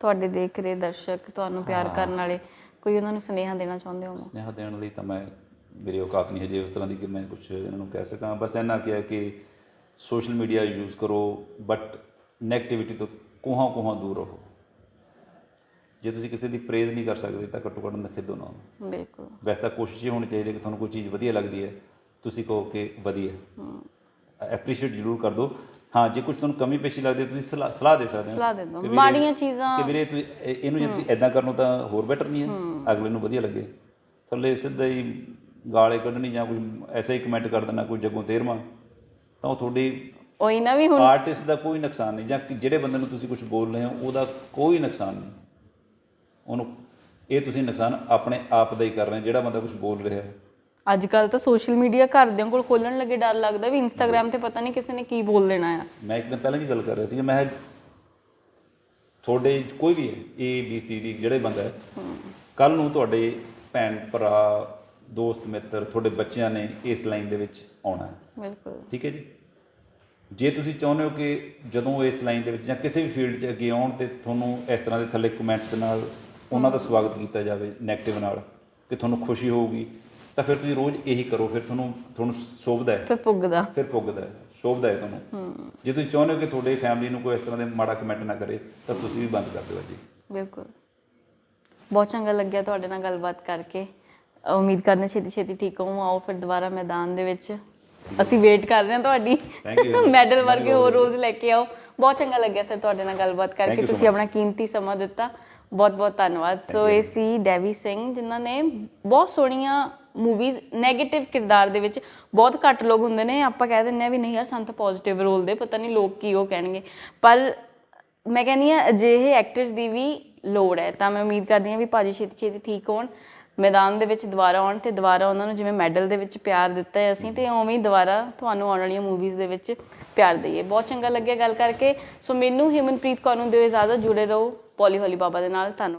ਤੁਹਾਡੇ ਦੇਖ ਰਹੇ ਦਰਸ਼ਕ ਤੁਹਾਨੂੰ ਪਿਆਰ ਕਰਨ ਵਾਲੇ ਕੋਈ ਉਹਨਾਂ ਨੂੰ ਸਨੇਹਾ ਦੇਣਾ ਚਾਹੁੰਦੇ ਹੋ? ਸਨੇਹਾ ਦੇਣ ਲਈ ਤਾਂ ਮੈਂ ਮੇਰੇ ਔਕਾਤ ਨਹੀਂ ਹੈ ਉਸ ਤਰ੍ਹਾਂ ਦੀ ਕਿ ਮੈਂ ਕੁਝ ਇਹਨਾਂ ਨੂੰ ਕਹਿ ਸਕਾਂ। ਬਸ ਇਹਨਾਂ ਕਿਹਾ ਕਿ ਸੋਸ਼ਲ ਮੀਡੀਆ ਯੂਜ਼ ਕਰੋ ਬਟ 네ਗੇਟਿਵਿਟੀ ਤੋਂ ਕੋਹਾਂ ਕੋਹਾਂ ਦੂਰ ਰਹੋ। ਜੇ ਤੁਸੀਂ ਕਿਸੇ ਦੀ ਪ੍ਰੇਜ਼ ਨਹੀਂ ਕਰ ਸਕਦੇ ਤਾਂ ਘੱਟੋ ਘੱਟ ਨਖਿੱਦੋ ਨਾ ਬਿਲਕੁਲ। ਵੈਸੇ ਤਾਂ ਕੋਸ਼ਿਸ਼ ਹੀ ਹੋਣੀ ਚਾਹੀਦੀ ਕਿ ਤੁਹਾਨੂੰ ਕੋਈ ਚੀਜ਼ ਵਧੀਆ ਲੱਗਦੀ ਹੈ ਤੁਸੀਂ ਕਹੋ ਕਿ ਵਧੀਆ। ਐਪਰੀਸ਼ੀਏਟ ਜ਼ਰੂਰ ਕਰ ਦਿਓ। ਹਾਂ ਜੇ ਕੁਝ ਤੁਹਾਨੂੰ ਕਮੀ ਪੇਸ਼ੀ ਲੱਗਦੀ ਤੁਸੀਂ ਸਲਾਹ ਸਲਾਹ ਦੇ ਸਕਦੇ ਹੋ ਸਲਾਹ ਦੇ ਦਿਓ। ਮਾੜੀਆਂ ਚੀਜ਼ਾਂ ਕਿ ਵੀਰੇ ਤੁਸੀਂ ਇਹ- ਇਹਨੂੰ ਜੇ ਤੁਸੀਂ ਐਦਾਂ ਕਰਨ ਤਾਂ ਹੋਰ ਬੈਟਰ ਨਹੀਂ ਹੈ। ਅਗਲੇ ਨੂੰ ਵਧੀਆ ਲੱਗੇ। ਥੱਲੇ ਸਿੱਧਾ ਹੀ ਗਾਲੇ ਕੱਢਣੀ ਜਾਂ ਕੁਝ ਐਸਾ ਹੀ ਕਮੈਂਟ ਕਰ ਦੇਣਾ ਕੋਈ ਜੱਗੋਂ ਤੇਰਵਾਂ ਤਾਂ ਉਹ ਤੁਹਾਡੀ ਉਹੀ ਨਾ ਵੀ ਹੁਣ ਆਰਟਿਸਟ ਦਾ ਕੋਈ ਨੁਕਸਾਨ ਨਹੀਂ ਜਾਂ ਜਿਹੜੇ ਬੰਦੇ ਨੂੰ ਤੁਸੀਂ ਕੁਝ ਬੋਲ ਰਹੇ ਹੋ ਉਹਦਾ ਕੋਈ ਨੁਕਸਾਨ ਨਹੀਂ। ਉਹਨੂੰ ਇਹ ਤੁਸੀਂ ਨੁਕਸਾਨ ਆਪਣੇ ਆਪ ਦਾ ਹੀ ਕਰ ਰਹੇ ਜਿਹੜਾ ਬੰਦਾ ਕੁਝ ਬੋਲ ਰਿਹਾ। ਹੈ ਅੱਜ ਕੱਲ ਤਾਂ ਸੋਸ਼ਲ ਮੀਡੀਆ ਘਰਦਿਆਂ ਕੋਲ ਖੋਲਣ ਲੱਗੇ ਡਰ ਲੱਗਦਾ ਵੀ ਇੰਸਟਾਗ੍ਰam ਤੇ ਪਤਾ ਨਹੀਂ ਕਿਸੇ ਨੇ ਕੀ ਬੋਲ ਦੇਣਾ ਆ। ਮੈਂ ਇੱਕ ਦਿਨ ਪਹਿਲਾਂ ਵੀ ਗੱਲ ਕਰ ਰਿਹਾ ਸੀ ਮੈਂ ਤੁਹਾਡੇ ਕੋਈ ਵੀ ਹੈ ਬੀ ਸੀ ਡੀ ਜਿਹੜੇ ਬੰਦਾ ਹੈ ਕੱਲ ਨੂੰ ਤੁਹਾਡੇ ਭੈਣ ਭਰਾ ਦੋਸਤ ਮਿੱਤਰ ਤੁਹਾਡੇ ਬੱਚਿਆਂ ਨੇ ਇਸ ਲਾਈਨ ਦੇ ਵਿੱਚ ਆਉਣਾ ਹੈ। ਬਿਲਕੁਲ। ਠੀਕ ਹੈ ਜੀ? ਜੇ ਤੁਸੀਂ ਚਾਹੁੰਦੇ ਹੋ ਕਿ ਜਦੋਂ ਇਸ ਲਾਈਨ ਦੇ ਵਿੱਚ ਜਾਂ ਕਿਸੇ ਵੀ ਫੀਲਡ 'ਚ ਅੱਗੇ ਆਉਣ ਤੇ ਤੁਹਾਨੂੰ ਇਸ ਤਰ੍ਹਾਂ ਦੇ ਥੱਲੇ ਕਮੈਂਟਸ ਨਾਲ ਉਹਨਾਂ ਦਾ ਸਵਾਗਤ ਕੀਤਾ ਜਾਵੇ 네ਗੇਟਿਵ ਨਾਲ ਕਿ ਤੁਹਾਨੂੰ ਖੁਸ਼ੀ ਹੋਊਗੀ ਤਾਂ ਫਿਰ ਤੁਸੀਂ ਰੋਜ਼ ਇਹੀ ਕਰੋ ਫਿਰ ਤੁਹਾਨੂੰ ਤੁਹਾਨੂੰ ਸ਼ੋਭਦਾ ਹੈ। ਫਿਰ ਪੁੱਗਦਾ ਫਿਰ ਪੁੱਗਦਾ ਹੈ ਸ਼ੋਭਦਾ ਹੈ ਤੁਹਾਨੂੰ। ਜੇ ਤੁਸੀਂ ਚਾਹੁੰਦੇ ਹੋ ਕਿ ਤੁਹਾਡੇ ਫੈਮਿਲੀ ਨੂੰ ਕੋਈ ਇਸ ਤਰ੍ਹਾਂ ਦੇ ਮਾੜਾ ਕਮੈਂਟ ਨਾ ਕਰੇ ਤਾਂ ਤੁਸੀਂ ਵੀ ਬੰਦ ਕਰ ਦਿਓ ਜੀ ਬਿਲਕੁਲ। ਬਹੁਤ ਚੰਗਾ ਲੱਗਿਆ ਤੁਹਾਡੇ ਨਾਲ ਗੱਲਬਾਤ ਕਰਕੇ। ਉਮੀਦ ਕਰਨਾ ਛੇਤੀ ਛੇਤੀ ਠੀਕ ਹੋਵਾਂ ਆਓ ਫਿਰ ਦੁਬਾਰਾ ਮੈਦਾਨ ਦੇ ਵਿੱਚ। ਅਸੀਂ ਵੇਟ ਕਰ ਰਹੇ ਹਾਂ ਤੁਹਾਡੀ. ਮੈਡਲ ਵਰਗੇ ਹੋਰ ਰੋਜ਼ ਲੈ ਕੇ ਆਓ। ਬਹੁਤ ਚੰਗਾ ਲੱਗਿਆ ਸਰ ਤੁਹਾਡੇ ਨਾਲ ਗੱਲਬਾਤ ਕਰਕੇ। ਤੁਸੀਂ ਆਪਣਾ ਕੀਮਤੀ ਸਮਾਂ ਦਿੱਤਾ। ਬਹੁਤ ਬਹੁਤ ਧੰਨਵਾਦ ਸੋ ਇਹ ਸੀ ਡੈਵੀ ਸਿੰਘ ਜਿਨ੍ਹਾਂ ਨੇ ਬਹੁਤ ਸੋਹਣੀਆਂ ਮੂਵੀਜ਼ 네ਗੇਟਿਵ ਕਿਰਦਾਰ ਦੇ ਵਿੱਚ ਬਹੁਤ ਘੱਟ ਲੋਕ ਹੁੰਦੇ ਨੇ। ਆਪਾਂ ਕਹਿ ਦਿੰਦੇ ਆ ਵੀ ਨਹੀਂ ਯਾਰ, ਸਾਨੂੰ ਤਾਂ ਪੋਜ਼ਿਟਿਵ ਰੋਲ ਦੇ, ਪਤਾ ਨਹੀਂ ਲੋਕ ਕੀ ਉਹ ਕਹਿਣਗੇ। ਪਰ ਮੈਂ ਕਹਿੰਦੀ ਆ ਅਜਿਹੇ ਐਕਟਰਸ ਦੀ ਵੀ ਲੋੜ ਹੈ। ਤਾਂ ਮੈਂ ਉਮੀਦ ਕਰਦੀ ਹਾਂ ਵੀ ਭਾਜੀ ਛੇਤੀ ਛੇਤੀ ਠੀਕ ਹੋਣ। ਮੈਦਾਨ ਦੇ ਵਿੱਚ ਦੁਬਾਰਾ ਆਉਣ ਤੇ ਦੁਬਾਰਾ ਉਹਨਾਂ ਨੂੰ ਜਿਵੇਂ ਮੈਡਲ ਦੇ ਵਿੱਚ ਪਿਆਰ ਦਿੱਤਾ ਹੈ ਅਸੀਂ, ਤੇ ਉਵੇਂ ਹੀ ਦੁਬਾਰਾ ਤੁਹਾਨੂੰ ਆਉਣ ਵਾਲੀਆਂ ਮੂਵੀਜ਼ ਦੇ ਵਿੱਚ ਪਿਆਰ ਦਈਏ। ਬਹੁਤ ਚੰਗਾ ਲੱਗਿਆ ਗੱਲ ਕਰਕੇ। ਸੋ ਮੈਨੂੰ ਹਿਮਨਪ੍ਰੀਤ ਕੌਰ ਨੂੰ ਦਿਓ ਇਜਾਜ਼ਤ। ਜੁੜੇ ਰਹੋ ਪੋਲੀ ਹੋਲੀ ਬਾਬਾ ਦੇ ਨਾਲ। ਧੰਨਵਾਦ।